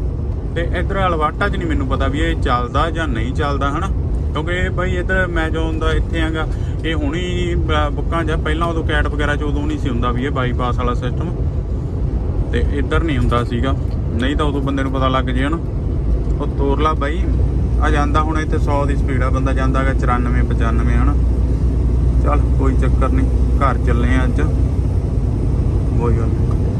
ਤੇ ਇਧਰ ਅਲਵਾਟਾ 'ਚ ਨਹੀਂ ਮੈਨੂੰ ਪਤਾ ਵੀ ਇਹ ਚੱਲਦਾ ਜਾਂ ਨਹੀਂ ਚੱਲਦਾ, ਹਨਾ? ਕਿਉਂਕਿ ਇਹ ਬਾਈ ਇਧਰ ਮੈਂ ਜੋ ਹੁੰਦਾ ਇੱਥੇ ਆਂਗਾ, ਇਹ ਹੁਣੀ ਬੁੱਕਾਂ ਜਾਂ ਪਹਿਲਾਂ ਉਦੋਂ ਕੈਟ ਵਗੈਰਾ ਚ ਉਦੋਂ ਨਹੀਂ ਸੀ ਹੁੰਦਾ ਵੀ ਇਹ ਬਾਈਪਾਸ ਵਾਲਾ ਸਿਸਟਮ ਤੇ ਇੱਧਰ ਨਹੀਂ ਹੁੰਦਾ ਸੀਗਾ। ਨਹੀਂ ਤਾਂ ਉਦੋਂ ਬੰਦੇ ਨੂੰ ਪਤਾ ਲੱਗ ਜੇ, ਹਨਾ? ਉਹ ਤੋਰ ਲਾ ਬਾਈ, ਆ ਜਾਂਦਾ ਹੁਣ ਇੱਥੇ 100 ਦੀ ਸਪੀਡ ਆ, ਬੰਦਾ ਜਾਂਦਾਗਾ 94 95 ਹਨਾ? ਚੱਲ ਕੋਈ ਚੱਕਰ ਨਹੀਂ, ਘਰ ਚੱਲੇ ਆ ਅੱਜ। ਕੋਈ ਗੱਲ ਨੀ।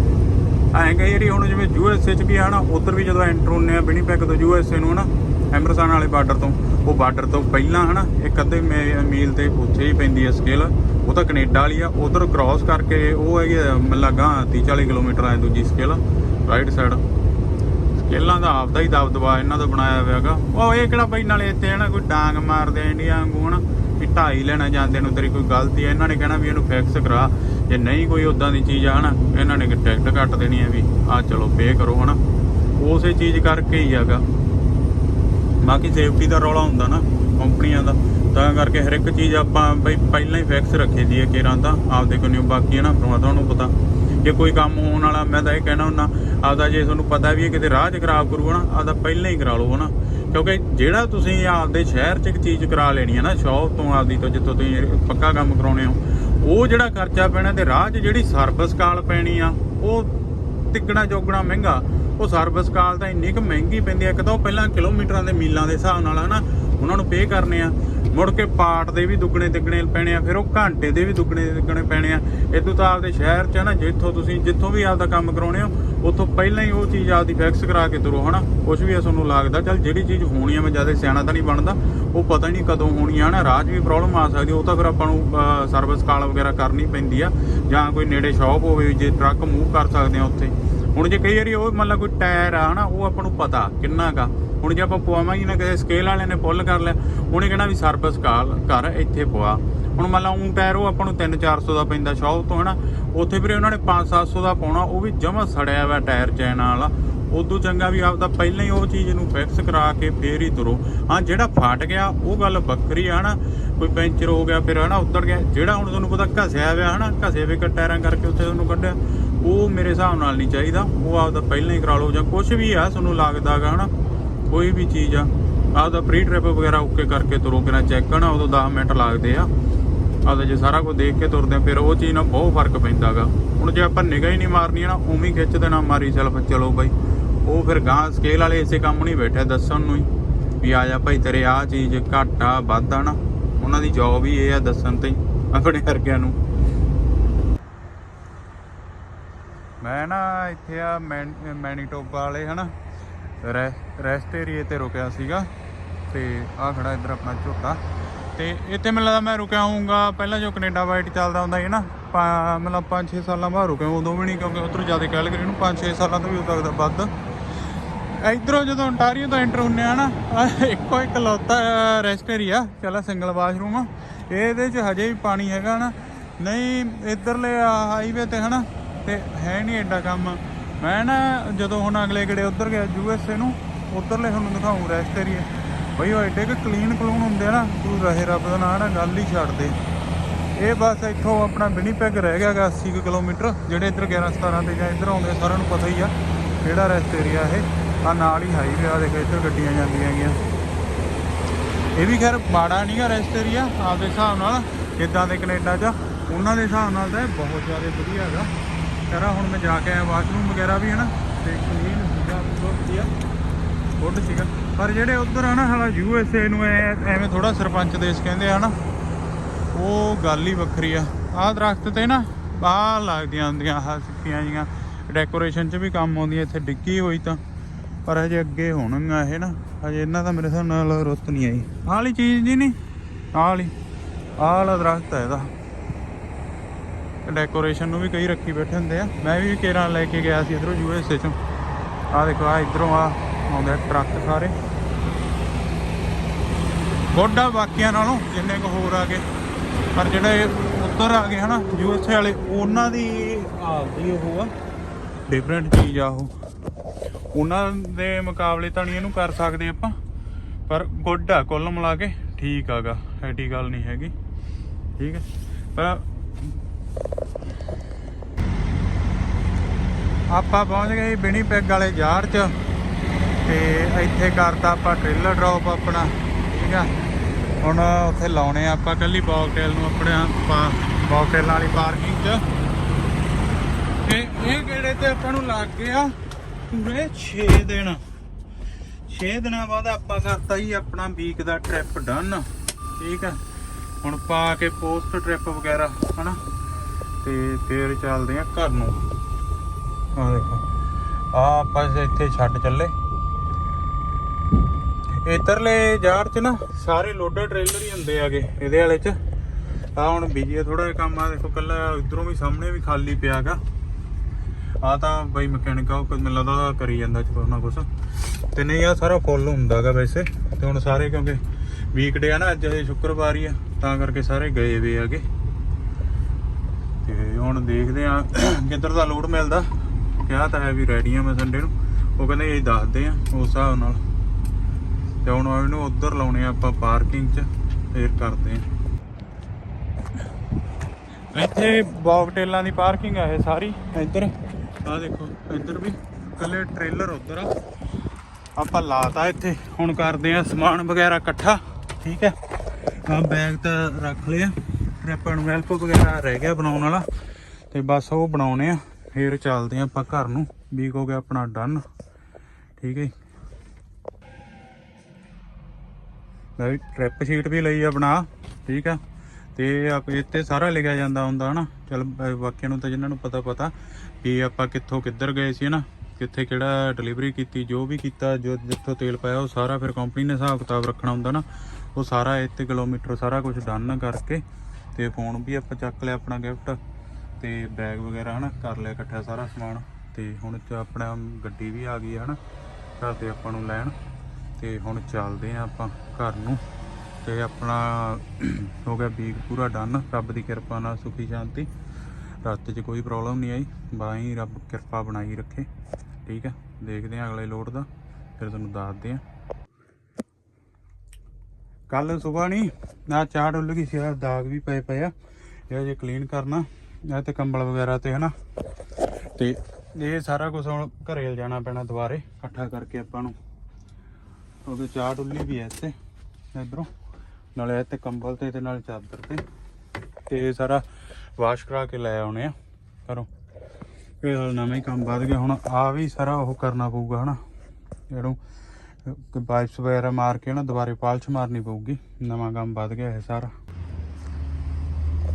ਐਂ ਕਈ ਵਾਰੀ ਹੁਣ ਜਿਵੇਂ ਯੂ ਐੱਸ ਏ ਚ ਵੀ ਆ ਨਾ ਉਧਰ ਵੀ ਜਦੋਂ ਐਂਟਰ ਹੁੰਨੇ ਆ ਬਿਨੀਪੈਕ ਤੋਂ ਯੂ ਐੱਸ ਏ ਨੂੰ ਨਾ ਐਮਰਸਨ ਵਾਲੇ ਬਾਰਡਰ ਤੋਂ ਉਹ ਬਾਰਡਰ ਤੋਂ ਪਹਿਲਾਂ ਹਨਾ ਇੱਕ ਅੱਧੇ ਮੇ- ਮੀਲ ਤੇ ਉੱਥੇ ਹੀ ਪੈਂਦੀ ਹੈ ਸਕੇਲ ਉਹ ਤਾਂ ਕੈਨੇਡਾ ਵਾਲੀ ਆ ਉਧਰ ਕ੍ਰਾਸ ਕਰਕੇ ਉਹ ਹੈਗੀ ਆ, ਮੈਨੂੰ ਲੱਗਾ 30 40 ਕਿਲੋਮੀਟਰ ਆ ਦੂਜੀ ਸਕੇਲ ਰਾਈਟ ਸਾਈਡ ਸਕੇਲਾਂ ਦਾ ਆਪਦਾ ਹੀ ਦਬਦਬਾ ਇਹਨਾਂ ਦਾ ਬਣਾਇਆ ਹੋਇਆ ਹੈਗਾ। ਉਹ ਇਹ ਕਿਹੜਾ ਬਈ ਨਾਲੇ ਇੱਥੇ ਹਨਾ ਕੋਈ ਡਾਂਗ ਮਾਰਦੇ ਆ ਇੰਡੀਆ ਵਾਂਗੂ ਹਨਾ ਵੀ ਢਾਈ ਲੈਣਾ ਜਾਂਦੇ ਨੂੰ ਤੇਰੀ ਕੋਈ ਗਲਤੀ ਹੈ ਇਹਨਾਂ ਨੇ ਕਹਿਣਾ ਵੀ ਇਹਨੂੰ ਫਿਕਸ ਕਰਾ। ਜੇ ਨਹੀਂ ਕੋਈ ਉਦਾਂ ਦੀ ਚੀਜ਼ ਆ, ਹਨਾ, ਇਹਨਾਂ ਨੇ ਕਿ ਟਿਕਟ ਕੱਟ ਦੇਣੀ ਹੈ ਵੀ, ਆ ਚਲੋ ਪੇ ਕਰੋ, ਹਨਾ। ਉਸੇ ਚੀਜ਼ ਕਰਕੇ ਹੀ ਹੈਗਾ। ਬਾਕੀ ਸੇਫਟੀ ਦਾ ਰੌਲਾ ਹੁੰਦਾ ਨਾ, ਕੰਪਨੀਆਂ ਦਾ। ਤਾਂ ਕਰਕੇ ਹਰ ਇੱਕ ਚੀਜ਼ ਆਪਾਂ ਬਈ ਪਹਿਲਾਂ ਹੀ ਫਿਕਸ ਰੱਖੀ ਦੀ ਹੈ ਕਿਰਾਂ ਤਾਂ, ਆਪਦੇ ਕੋਲੋਂ ਬਾਕੀ ਹੈ ਨਾ ਪਰਮਾਤਮਾ ਨੂੰ ਪਤਾ। ਜੇ ਕੋਈ ਕੰਮ ਹੋਣ ਵਾਲਾ, ਮੈਂ ਤਾਂ ਇਹ ਕਹਿਣਾ ਹੁੰਦਾ, ਆਪਦਾ ਜੇ ਤੁਹਾਨੂੰ ਪਤਾ ਵੀ ਹੈ ਕਿਤੇ ਰਾਹ 'ਚ ਖਰਾਬ ਕਰੂਗਾ ਨਾ ਆਪਦਾ ਪਹਿਲਾਂ ਹੀ ਕਰਾ ਲਓ, ਹਨਾ। ਕਿਉਂਕਿ ਜਿਹੜਾ ਤੁਸੀਂ ਆਪਦੇ ਸ਼ਹਿਰ 'ਚ ਇੱਕ ਚੀਜ਼ ਕਰਾ ਲੈਣੀ ਹੈ ਨਾ, ਸ਼ੌਪ ਤੋਂ ਆਪਦੀ ਤੋਂ ਜਿੱਥੋਂ ਤੁਸੀਂ ਪੱਕਾ ਕੰਮ ਕਰਾਉਣੇ ਹੋ ਉਹ ਜਿਹੜਾ ਖਰਚਾ ਪੈਣਾ ਤੇ ਰਾਹ 'ਚ ਜਿਹੜੀ ਸਰਵਿਸ ਕਾਲ ਪੈਣੀ ਆ, ਉਹ ਤਿੱਗਣਾ ਜੋਗਣਾ ਮਹਿੰਗਾ। ਉਹ ਸਰਵਿਸ ਕਾਲ ਤਾਂ ਇੰਨੀ ਕੁ ਮਹਿੰਗੀ ਪੈਂਦੀ ਆ, ਇੱਕ ਤਾਂ ਉਹ ਪਹਿਲਾਂ ਕਿਲੋਮੀਟਰਾਂ ਦੇ ਮੀਲਾਂ ਦੇ ਹਿਸਾਬ ਨਾਲ ਹਨਾ ਉਹਨਾਂ ਨੂੰ ਪੇ ਕਰਨੇ ਆ। ਮੁੜ ਕੇ ਪਾਰਟ ਦੇ ਵੀ ਦੁੱਗਣੇ ਤਿੱਗਣੇ ਪੈਣੇ ਆ, ਫਿਰ ਉਹ ਘੰਟੇ ਦੇ ਵੀ ਦੁੱਗਣੇ ਤਿੱਗਣੇ ਪੈਣੇ ਆ। ਇਦੋਂ ਤਾਂ ਆਪਦੇ ਸ਼ਹਿਰ 'ਚ ਨਾ, ਜਿੱਥੋਂ ਤੁਸੀਂ, ਜਿੱਥੋਂ ਵੀ ਆਪਦਾ ਕੰਮ ਕਰਾਉਣੇ ਹੋ, ਉੱਥੋਂ ਪਹਿਲਾਂ ਹੀ ਉਹ ਚੀਜ਼ ਆਪਦੀ ਫਿਕਸ ਕਰਾ ਕੇ ਤੁਰੋ, ਹਨਾ? ਕੁਝ ਵੀ ਆ ਤੁਹਾਨੂੰ ਲੱਗਦਾ, ਚੱਲ ਜਿਹੜੀ ਚੀਜ਼ ਹੋਣੀ ਆ, ਮੈਂ ਜ਼ਿਆਦਾ ਸਿਆਣਾ ਤਾਂ ਨਹੀਂ ਬਣਦਾ। ਉਹ ਪਤਾ ਨਹੀਂ ਕਦੋਂ ਹੋਣੀ ਆ ਨਾ ਰਾਹ 'ਚ ਵੀ ਪ੍ਰੋਬਲਮ ਆ ਸਕਦੀ ਉਹ ਤਾਂ ਫਿਰ ਆਪਾਂ ਨੂੰ ਸਰਵਿਸ ਕਾਲ ਵਗੈਰਾ ਕਰਨੀ ਪੈਂਦੀ ਆ। ਜਾਂ ਕੋਈ ਨੇੜੇ ਸ਼ਾਪ ਹੋਵੇ, ਜੇ ਟਰੱਕ ਮੂਵ ਕਰ ਸਕਦੇ ਆ ਉੱਥੇ। ਹੁਣ ਜੇ ਕਈ ਵਾਰੀ ਉਹ ਮੰਨ ਲਾ ਕੋਈ ਟਾਇਰ ਆ, ਹਨਾ, ਉਹ ਆਪਾਂ ਨੂੰ ਪਤਾ ਕਿੰਨਾ ਕਾ ਹੁਣ ਜੇ ਆਪਾਂ ਪਵਾਵਾਂਗੇ ਨਾ, ਕਿਸੇ ਸਕੇਲ ਵਾਲੇ ਨੇ ਪੁੱਲ ਕਰ ਲਿਆ, ਉਹਨੇ ਕਹਿਣਾ ਵੀ ਸਰਵਿਸ ਕਾਲ ਕਰ, ਇੱਥੇ ਪਵਾ। ਹੁਣ ਮੰਨ ਲਾ ਉਹ ਟਾਇਰ ਉਹ ਆਪਾਂ ਨੂੰ 3-400 ਦਾ ਪੈਂਦਾ ਸ਼ੌਪ ਤੋਂ ਹਨਾ, ਉੱਥੇ ਵੀਰੇ ਉਹਨਾਂ ਨੇ 5-700 ਦਾ ਪਾਉਣਾ, ਉਹ ਵੀ ਜਮਾ ਸੜਿਆ ਹੋਇਆ ਟਾਇਰ ਚੈਨ ਵਾਲਾ। ਉਦੋਂ ਚੰਗਾ ਵੀ ਆਪਦਾ ਪਹਿਲਾਂ ਹੀ ਉਹ ਚੀਜ਼ ਨੂੰ ਫਿਕਸ ਕਰਾ ਕੇ ਫੇਰ ਹੀ ਤੁਰੋ। ਹਾਂ, ਜਿਹੜਾ ਫਟ ਗਿਆ, ਉਹ ਗੱਲ ਵੱਖਰੀ ਆ, ਹਨਾ। ਕੋਈ ਪੈਂਚਰ ਹੋ ਗਿਆ, ਫਿਰ, ਹਨਾ, ਉੱਤਰ ਗਿਆ। ਜਿਹੜਾ ਹੁਣ ਤੁਹਾਨੂੰ ਪਤਾ ਘਸਿਆ ਹੋਇਆ ਹਨਾ, ਘਸੇ ਵੇ ਟਾਇਰਾਂ ਕਰਕੇ ਉੱਥੇ ਤੁਹਾਨੂੰ ਕੱਢਿਆ। ਉਹ ਮੇਰੇ ਹਿਸਾਬ ਨਾਲ ਨਹੀਂ ਚਾਹੀਦਾ। ਉਹ ਆਪਦਾ ਪਹਿਲਾਂ ਹੀ ਕਰਾ ਲਓ ਜਾਂ ਕੁਝ ਵੀ ਆ, ਤੁਹਾਨੂੰ ਲੱਗਦਾਗਾ ਹਨਾ, ਕੋਈ ਵੀ ਚੀਜ਼ ਆ। ਆਪਦਾ ਪ੍ਰੀ ਟ੍ਰਿਪ ਵਗੈਰਾ ਓਕੇ ਕਰਕੇ ਤੁਰੋ ਕਿਨਾ ਚੈੱਕ ਕਰਨਾ ਉਦੋਂ 10 ਮਿੰਟ ਲੱਗਦੇ ਆ। ਆਪਦਾ ਜੇ ਸਾਰਾ ਕੁਝ ਦੇਖ ਕੇ ਤੁਰਦੇ ਆ, ਫਿਰ ਉਹ ਚੀਜ਼ ਨਾਲ ਬਹੁਤ ਫ਼ਰਕ ਪੈਂਦਾਗਾ ਹੁਣ ਜੇ ਆਪਾਂ ਨਿਗਾਹ ਹੀ ਨਹੀਂ ਮਾਰਨੀ ਆ ਨਾ, ਉਵੇਂ ਹੀ ਖਿੱਚ ਦੇਣਾ ਮਾਰੀ ਚੱਲ ਚਲੋ ਬਾਈ। ਉਹ ਫਿਰ ਗਾਂ ਸਕੇਲ ਵਾਲੇ ਇਸੇ ਕੰਮ ਨਹੀਂ ਬੈਠੇ ਦੱਸਣ ਨੂੰ ਹੀ। ਵੀ ਆ ਜਾ ਭਾਈ, ਤੇਰੇ ਆ ਚੀਜ਼ ਘੱਟ ਆ, ਵੱਧ ਆ ਨਾ। ਉਹਨਾਂ ਦੀ ਜੌਬ ਹੀ ਇਹ ਆ ਦੱਸਣ ਤੇ ਹੀ, ਆਪਣੇ ਵਰਗਿਆਂ ਨੂੰ। ਮੈਂ ਨਾ ਇੱਥੇ ਆ ਮੈਨ- ਮੈਨੀਟੋਬਾ ਵਾਲੇ, ਹਨਾ? ਰੈ- ਰੈਸਟ ਏਰੀਏ ਤੇ ਰੁਕਿਆ ਸੀਗਾ, ਤੇ ਆ ਖੜਾ ਇੱਧਰ ਆਪਣਾ ਝੋਟਾ। ਤੇ ਇੱਥੇ ਮੈਨੂੰ ਲੱਗਦਾ ਮੈਂ ਰੁਕਿਆ ਹੋਊਂਗਾ, ਪਹਿਲਾਂ ਜੋ ਕੈਨੇਡਾ ਵਾਈਟ ਚੱਲਦਾ ਹੁੰਦਾ ਸੀ ਨਾ, ਪਾ- ਮਤਲਬ 5-6 ਸਾਲਾਂ ਬਾਅਦ ਰੁਕਿਆ ਉਦੋਂ ਵੀ ਨਹੀਂ, ਕਿਉਂਕਿ ਉਧਰ ਜ਼ਿਆਦਾ ਕੈਲਗਰੀ ਨੂੰ 5-6 ਸਾਲਾਂ ਤੋਂ ਵੀ ਹੋ ਸਕਦਾ ਵੱਧ। ਇਧਰੋਂ ਜਦੋਂ ਅੰਟਾਰੀਓ ਤੋਂ ਐਂਟਰ ਹੁੰਨੇ ਆ ਨਾ ਇੱਕੋ ਇੱਕ ਲੌਤਾ ਰੈਸਟ ਏਰੀਆ, ਚਲਾ ਸਿੰਗਲ ਵਾਸ਼ਰੂਮ ਆ। ਇਹਦੇ 'ਚ ਹਜੇ ਵੀ ਪਾਣੀ ਹੈਗਾ ਨਾ। ਨਹੀਂ, ਇਧਰਲੇ ਹਾਈਵੇ ਤੇ, ਹਨਾ ਤੇ ਹੈ ਨਹੀਂ ਐਡਾ ਕੰਮ। ਮੈਂ ਨਾ ਜਦੋਂ ਹੁਣ ਅਗਲੇ ਗੇੜੇ ਉੱਧਰ ਗਿਆ ਯੂ ਐੱਸ ਏ ਨੂੰ, ਉੱਧਰਲੇ ਤੁਹਾਨੂੰ ਦਿਖਾਉਂ ਰੈਸਟ ਏਰੀਆ ਬਈ ਉਹ ਐਡੇ ਕਿ ਕਲੀਨ ਕਲੂਨ ਹੁੰਦੇ ਆ ਨਾ ਤੂੰ ਰਹੇ ਰੱਬ ਦਾ ਨਾਂ ਨਾ, ਗੱਲ ਹੀ ਛੱਡ ਦੇ। ਇਹ ਬਸ ਇੱਥੋਂ ਆਪਣਾ ਵਿਨੀਪੈਗ ਰਹਿ ਗਿਆ ਗਾ 80 ਕੁ ਕਿਲੋਮੀਟਰ, ਜਿਹੜੇ ਇੱਧਰ 11 17 ਤੇ ਜਾਂ ਇੱਧਰ ਆਉਂਦੇ ਸਾਰਿਆਂ ਨੂੰ ਪਤਾ ਹੀ ਆ, ਕਿਹੜਾ ਰੈਸਟ ਏਰੀਆ ਇਹ। ਆ ਨਾਲ ਹੀ ਹਾਈਵੇ ਆ, ਦੇਖ ਇੱਧਰ ਗੱਡੀਆਂ ਜਾਂਦੀਆਂ ਹੈਗੀਆਂ। ਇਹ ਵੀ ਖੈਰ ਮਾੜਾ ਨਹੀਂਗਾ ਰੈਸਟ ਏਰੀਆ ਆਪਦੇ ਹਿਸਾਬ ਨਾਲ ਇਦਾਂ ਦੇ ਕੈਨੇਡਾ 'ਚ ਉਹਨਾਂ ਦੇ ਹਿਸਾਬ ਨਾਲ ਤਾਂ ਇਹ ਬਹੁਤ ਜ਼ਿਆਦਾ ਵਧੀਆ ਹੈਗਾ। ਕਰਾ, ਹੁਣ ਮੈਂ ਜਾ ਕੇ ਆਇਆ ਵਾਸ਼ਰੂਮ ਵਗੈਰਾ ਵੀ ਹੈ ਨਾ, ਤੇ ਕਲੀਨ ਸੀਗਾ ਬਹੁਤ ਵਧੀਆ ਗੁੱਡ ਸੀਗਾ ਪਰ ਜਿਹੜੇ ਉਧਰ ਆ ਨਾ ਹਾਲਾ ਯੂ ਐਸ ਏ ਨੂੰ ਐ- ਐਵੇਂ ਥੋੜਾ ਸਰਪੰਚ ਦੇਸ਼ ਕਹਿੰਦੇ ਆ ਨਾ, ਉਹ ਗੱਲ ਹੀ ਵੱਖਰੀ ਆ। ਆਹ ਦਰਖਤ ਤੇ ਨਾ, ਬਾਹਰ ਲੱਗਦੀਆਂ ਹੁੰਦੀਆਂ, ਆਹ ਸਿੱਕੀਆਂ ਜੀਆਂ। ਡੈਕੋਰੇਸ਼ਨ 'ਚ ਵੀ ਕੰਮ ਆਉਂਦੀਆਂ, ਇੱਥੇ ਡਿੱਗੀ ਹੋਈ ਤਾਂ। ਪਰ ਹਜੇ ਅੱਗੇ ਹੋਣਗੀਆਂ ਇਹ ਨਾ, ਹਜੇ ਇਹਨਾਂ ਦਾ ਮੇਰੇ ਹਿਸਾਬ ਨਾਲ ਰੁੱਤ ਨਹੀਂ ਆਈ। ਆਹ ਵਾਲੀ ਚੀਜ਼ ਜੀ ਨਹੀਂ, ਆਹ ਵਾਲੀ, ਆਹ ਵਾਲਾ ਦਰਖਤ ਹੈ ਇਹਦਾ। ਡੈਕੋਰੇਸ਼ਨ ਨੂੰ ਵੀ ਕਈ ਰੱਖੀ ਬੈਠੇ ਹੁੰਦੇ ਆ। ਮੈਂ ਵੀ ਕੇਰਾਂ ਲੈ ਕੇ ਗਿਆ ਸੀ ਇਧਰੋਂ ਯੂ ਐਸ ਏ ਚੋਂ। ਆਹ ਦੇਖੋ, ਆ ਇਧਰੋਂ ਆ ਆਉਂਦੇ ਟਰੱਕ ਸਾਰੇ। ਗੋਡਾ ਬਾਕੀਆਂ ਨਾਲੋਂ ਜਿੰਨੇ ਕੁ ਹੋਰ ਆ ਗਏ। ਪਰ ਜਿਹੜੇ ਉੱਧਰ ਆ ਗਏ ਹਨਾ, ਯੂ ਐਸ ਏ ਵਾਲੇ, ਉਹਨਾਂ ਦੀ ਆਪਦੀ ਉਹ ਆ। ਡਿਫਰੈਂਟ ਚੀਜ਼ ਆ ਉਹ। ਉਹਨਾਂ ਦੇ ਮੁਕਾਬਲੇ ਤਾਂ ਨਹੀਂ ਇਹਨੂੰ ਕਰ ਸਕਦੇ ਆਪਾਂ। ਪਰ ਗੁੱਡ ਆ ਕੁੱਲ ਮਿਲਾ ਕੇ ਠੀਕ ਆਗਾ ਐਡੀ ਗੱਲ ਨਹੀਂ ਹੈਗੀ। ਠੀਕ ਹੈ ਪਰ ਆਪਾਂ ਪਹੁੰਚ ਗਏ ਬਿਨੀ ਪੈਗ ਵਾਲੇ ਯਾਰ ਚ ਤੇ ਇੱਥੇ ਕਰਤਾ ਆਪਾਂ ਟ੍ਰੇਲਰ ਡ੍ਰੌਪ ਆਪਣਾ, ਠੀਕ ਆ। ਹੁਣ ਉੱਥੇ ਲਾਉਣੇ ਆ ਆਪਾਂ ਕੱਲੀ ਬੌਕਟੇਲ ਨੂੰ ਆਪਣੇ ਬੌਕਟੇਲ ਵਾਲੀ ਪਾਰਕਿੰਗ ਚ। ਤੇ ਇਹ ਗੇੜੇ ਤੇ ਆਪਾਂ ਨੂੰ ਲੱਗ ਗਿਆ ਪੂਰੇ 6 ਦਿਨ। 6 ਦਿਨਾਂ ਬਾਅਦ ਆਪਾਂ ਕਰਤਾ ਜੀ ਆਪਣਾ ਵੀਕ ਦਾ ਟ੍ਰਿਪ ਡਨ ਠੀਕ ਆ। ਹੁਣ ਪਾ ਕੇ ਪੋਸਟ ਟ੍ਰਿਪ ਵਗੈਰਾ, ਹਨਾ। ਤੇ ਫੇਰ ਚੱਲਦੇ ਆ ਘਰ ਨੂੰ। ਆ ਦੇਖੋ। ਆ ਆਪਾਂ ਇੱਥੇ ਛੱਡ ਚੱਲੇ। ਇਧਰਲੇ ਯਾਰ ਚ ਨਾ ਸਾਰੇ ਲੋਡਰ ਟ੍ਰੇਲਰ ਹੀ ਹੁੰਦੇ ਆਗੇ, ਇਹਦੇ ਵਾਲੇ ਚ। ਆ ਹੁਣ ਬਿਜ਼ੀ ਆ ਥੋੜਾ ਜਿਹਾ ਕੰਮ ਆ ਦੇਖੋ ਕੱਲਾ ਇਧਰੋਂ ਵੀ ਸਾਹਮਣੇ ਵੀ ਖਾਲੀ ਪਿਆਗਾ ਆ ਤਾਂ ਬਈ ਮਕੈਨਿਕ ਆ, ਉਹ ਮੈਨੂੰ ਲੱਗਦਾ ਉਹਦਾ ਕਰੀ ਜਾਂਦਾ ਕੁਛ ਨਾ ਕੁਛ ਤੇ ਨਹੀਂ ਆ ਸਾਰਾ ਫੁੱਲ ਹੁੰਦਾਗਾ ਵੈਸੇ। ਤੇ ਹੁਣ ਸਾਰੇ ਕਿਉਂਕਿ ਵੀਕਡੇ ਆ ਨਾ, ਅੱਜ ਇਹ ਸ਼ੁੱਕਰਵਾਰ ਹੀ ਆ, ਤਾਂ ਕਰਕੇ ਸਾਰੇ ਗਏ ਵੇ ਆਗੇ ਤੇ ਹੁਣ ਦੇਖਦੇ ਆ ਕਿੱਧਰ ਦਾ ਲੋਡ ਮਿਲਦਾ। ਕਿਹਾ ਤਾਂ ਹੈ ਵੀ ਰੈਡੀ ਆ ਮੈਂ ਸੰਡੇ ਨੂੰ। ਉਹ ਕਹਿੰਦੇ ਇਹ ਦੱਸਦੇ ਆ ਉਸ ਹਿਸਾਬ ਨਾਲ। ਤੇ ਹੁਣ ਇਹਨੂੰ ਉੱਧਰ ਲਾਉਣੇ ਆ ਆਪਾਂ ਪਾਰਕਿੰਗ 'ਚ, ਫੇਰ ਕਰਦੇ ਆ ਇੱਥੇ ਬੌਕਟੇਲਾਂ ਦੀ ਪਾਰਕਿੰਗ ਆ ਇਹ ਸਾਰੀ। ਇੱਧਰ ਆ ਦੇਖੋ, ਇੱਧਰ ਵੀ ਕੱਲੇ ਟ੍ਰੇਲਰ ਉੱਧਰ ਆ। ਆਪਾਂ ਲਾਤਾ ਇੱਥੇ। ਹੁਣ ਕਰਦੇ ਆ ਸਮਾਨ ਵਗੈਰਾ ਇਕੱਠਾ, ਠੀਕ ਹੈ? ਆ ਬੈਗ ਤਾਂ ਰੱਖ ਲਿਆ। ਟ੍ਰਿਪ ਐਂਡ ਵੈਲਪ ਵਗੈਰਾ ਰਹਿ ਗਿਆ ਬਣਾਉਣ ਵਾਲਾ। ਤੇ ਬਸ ਉਹ ਬਣਾਉਣੇ ਆ, ਫੇਰ ਚੱਲਦੇ ਆ ਆਪਾਂ ਘਰ ਨੂੰ। ਵੀਕ ਹੋ ਗਿਆ ਆਪਣਾ ਡਨ ਠੀਕ ਹੈ ਜੀ। ਲੈ ਟ੍ਰਿਪ ਸ਼ੀਟ ਵੀ ਲਈ ਆ ਬਣਾ, ਠੀਕ ਆ। ਤੇ ਆਪ ਇੱਥੇ ਸਾਰਾ ਲਿਖਿਆ ਜਾਂਦਾ ਹੁੰਦਾ ਹਨਾ। ਚਲ ਬਾਕੀਆਂ ਨੂੰ ਤਾਂ ਜਿਨ੍ਹਾਂ ਨੂੰ ਪਤਾ ਪਤਾ ਕਿ ਆਪਾਂ ਕਿੱਥੋਂ ਕਿੱਧਰ ਗਏ ਸੀ ਹਨਾ। ਕਿੱਥੇ ਕਿਹੜਾ ਡਿਲੀਵਰੀ ਕੀਤੀ, ਜੋ ਵੀ ਕੀਤਾ, ਜੋ ਜਿੱਥੋਂ ਤੇਲ ਪਾਇਆ, ਉਹ ਸਾਰਾ ਫਿਰ ਕੰਪਨੀ ਨੇ ਹਿਸਾਬ ਕਿਤਾਬ ਰੱਖਣਾ ਹੁੰਦਾ ਨਾ ਉਹ ਸਾਰਾ ਇੱਥੇ ਕਿਲੋਮੀਟਰ ਸਾਰਾ ਕੁਝ ਡਨ ਕਰਕੇ ਤੇ ਫੋਨ ਵੀ ਆਪਾਂ ਚੱਕ ਲਿਆ ਆਪਣਾ ਗਿਫਟ ਤੇ ਬੈਗ ਵਗੈਰਾ ਹਨਾ ਕਰ ਲਿਆ ਇਕੱਠਾ ਸਾਰਾ ਸਮਾਨ ਤੇ ਹੁਣ ਚ ਆਪਣਾ ਗੱਡੀ ਵੀ ਆ ਗਈ ਹੈ ਹਨਾ, ਘਰ ਦੇ ਆਪਾਂ ਨੂੰ ਲੈਣ ਤੇ ਹੁਣ ਚੱਲਦੇ ਆ ਆਪਾਂ ਘਰ ਨੂੰ ਤੇ ਆਪਣਾ ਹੋ ਗਿਆ ਵੀਕ ਪੂਰਾ ਡਨ ਰੱਬ ਦੀ ਕਿਰਪਾ ਨਾਲ ਸੁਖੀ ਸ਼ਾਂਤੀ। ਰਸਤੇ 'ਚ ਕੋਈ ਪ੍ਰੋਬਲਮ ਨਹੀਂ ਆਈ ਬਾਈ ਰੱਬ ਕਿਰਪਾ ਬਣਾਈ ਰੱਖੇ, ਠੀਕ ਹੈ ਦੇਖਦੇ ਆ ਅਗਲੇ ਲੋਡ ਦਾ, ਫਿਰ ਤੁਹਾਨੂੰ ਦੱਸਦੇ ਆ। ਕੱਲ ਸਵੇਰ ਨਹੀਂ ਨਾ ਚਾਹ ਡੁੱਲ ਗਈ ਸੀ, ਆਹ ਦਾਗ ਵੀ ਪਏ ਪਏ ਆ, ਇਹ ਜੇ ਕਲੀਨ ਕਰਨਾ। ਇਹ ਤੇ ਕੰਬਲ ਵਗੈਰਾ ਤੇ ਹਨਾ। ਤੇ ਇਹ ਸਾਰਾ ਕੁਝ ਹੁਣ ਘਰੇ ਲੈ ਜਾਣਾ ਪੈਣਾ ਦੁਬਾਰੇ, ਇਕੱਠਾ ਕਰਕੇ ਆਪਾਂ ਨੂੰ। ਉਹਦੇ ਚਾਹ ਡੁੱਲੀ ਵੀ ਐ ਇੱਥੇ, ਇਧਰੋਂ। ਨਾਲੇ ਇੱਥੇ ਕੰਬਲ ਤੇ ਤੇ ਨਾਲ ਚਾਦਰ ਤੇ। ਤੇ ਇਹ ਸਾਰਾ ਵਾਸ਼ ਕਰਾ ਕੇ ਲੈ ਆਉਣੇ ਆ ਘਰੋਂ। ਇਹ ਹਾਲ ਨਵਾਂ ਹੀ ਕੰਮ ਵੱਧ ਗਿਆ, ਹੁਣ ਆ ਵੀ ਸਾਰਾ ਉਹ ਕਰਨਾ ਪਊਗਾ ਹਨਾ। ਇਹਨੂੰ ਵਾਈਪਸ ਵਗੈਰਾ ਮਾਰ ਕੇ ਨਾ ਦੁਬਾਰੇ ਪਾਲਸ਼ ਮਾਰਨੀ ਪਊਗੀ। ਨਵਾਂ ਕੰਮ ਵੱਧ ਗਿਆ ਇਹ ਸਾਰਾ।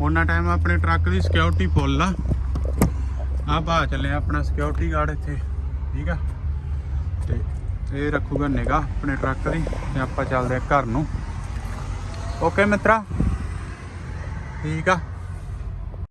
ਉਹਨਾਂ ਟਾਈਮ ਆਪਣੇ ਟਰੱਕ ਦੀ ਸਿਕਿਉਰਿਟੀ ਫੁੱਲ ਆ। ਆ ਬਾ ਚੱਲੇ ਆਪਣਾ ਸਿਕਿਉਰਿਟੀ ਗਾਰਡ ਇੱਥੇ, ਠੀਕ ਆ? ਤੇ ਇਹ ਰੱਖੂਗਾ ਨਿਗਾ ਆਪਣੇ ਟਰੱਕ ਦੀ ਤੇ ਆਪਾਂ ਚੱਲਦੇ ਆ ਘਰ ਨੂੰ। ਓਕੇ ਮਿੱਤਰਾ? ਠੀਕ ਆ?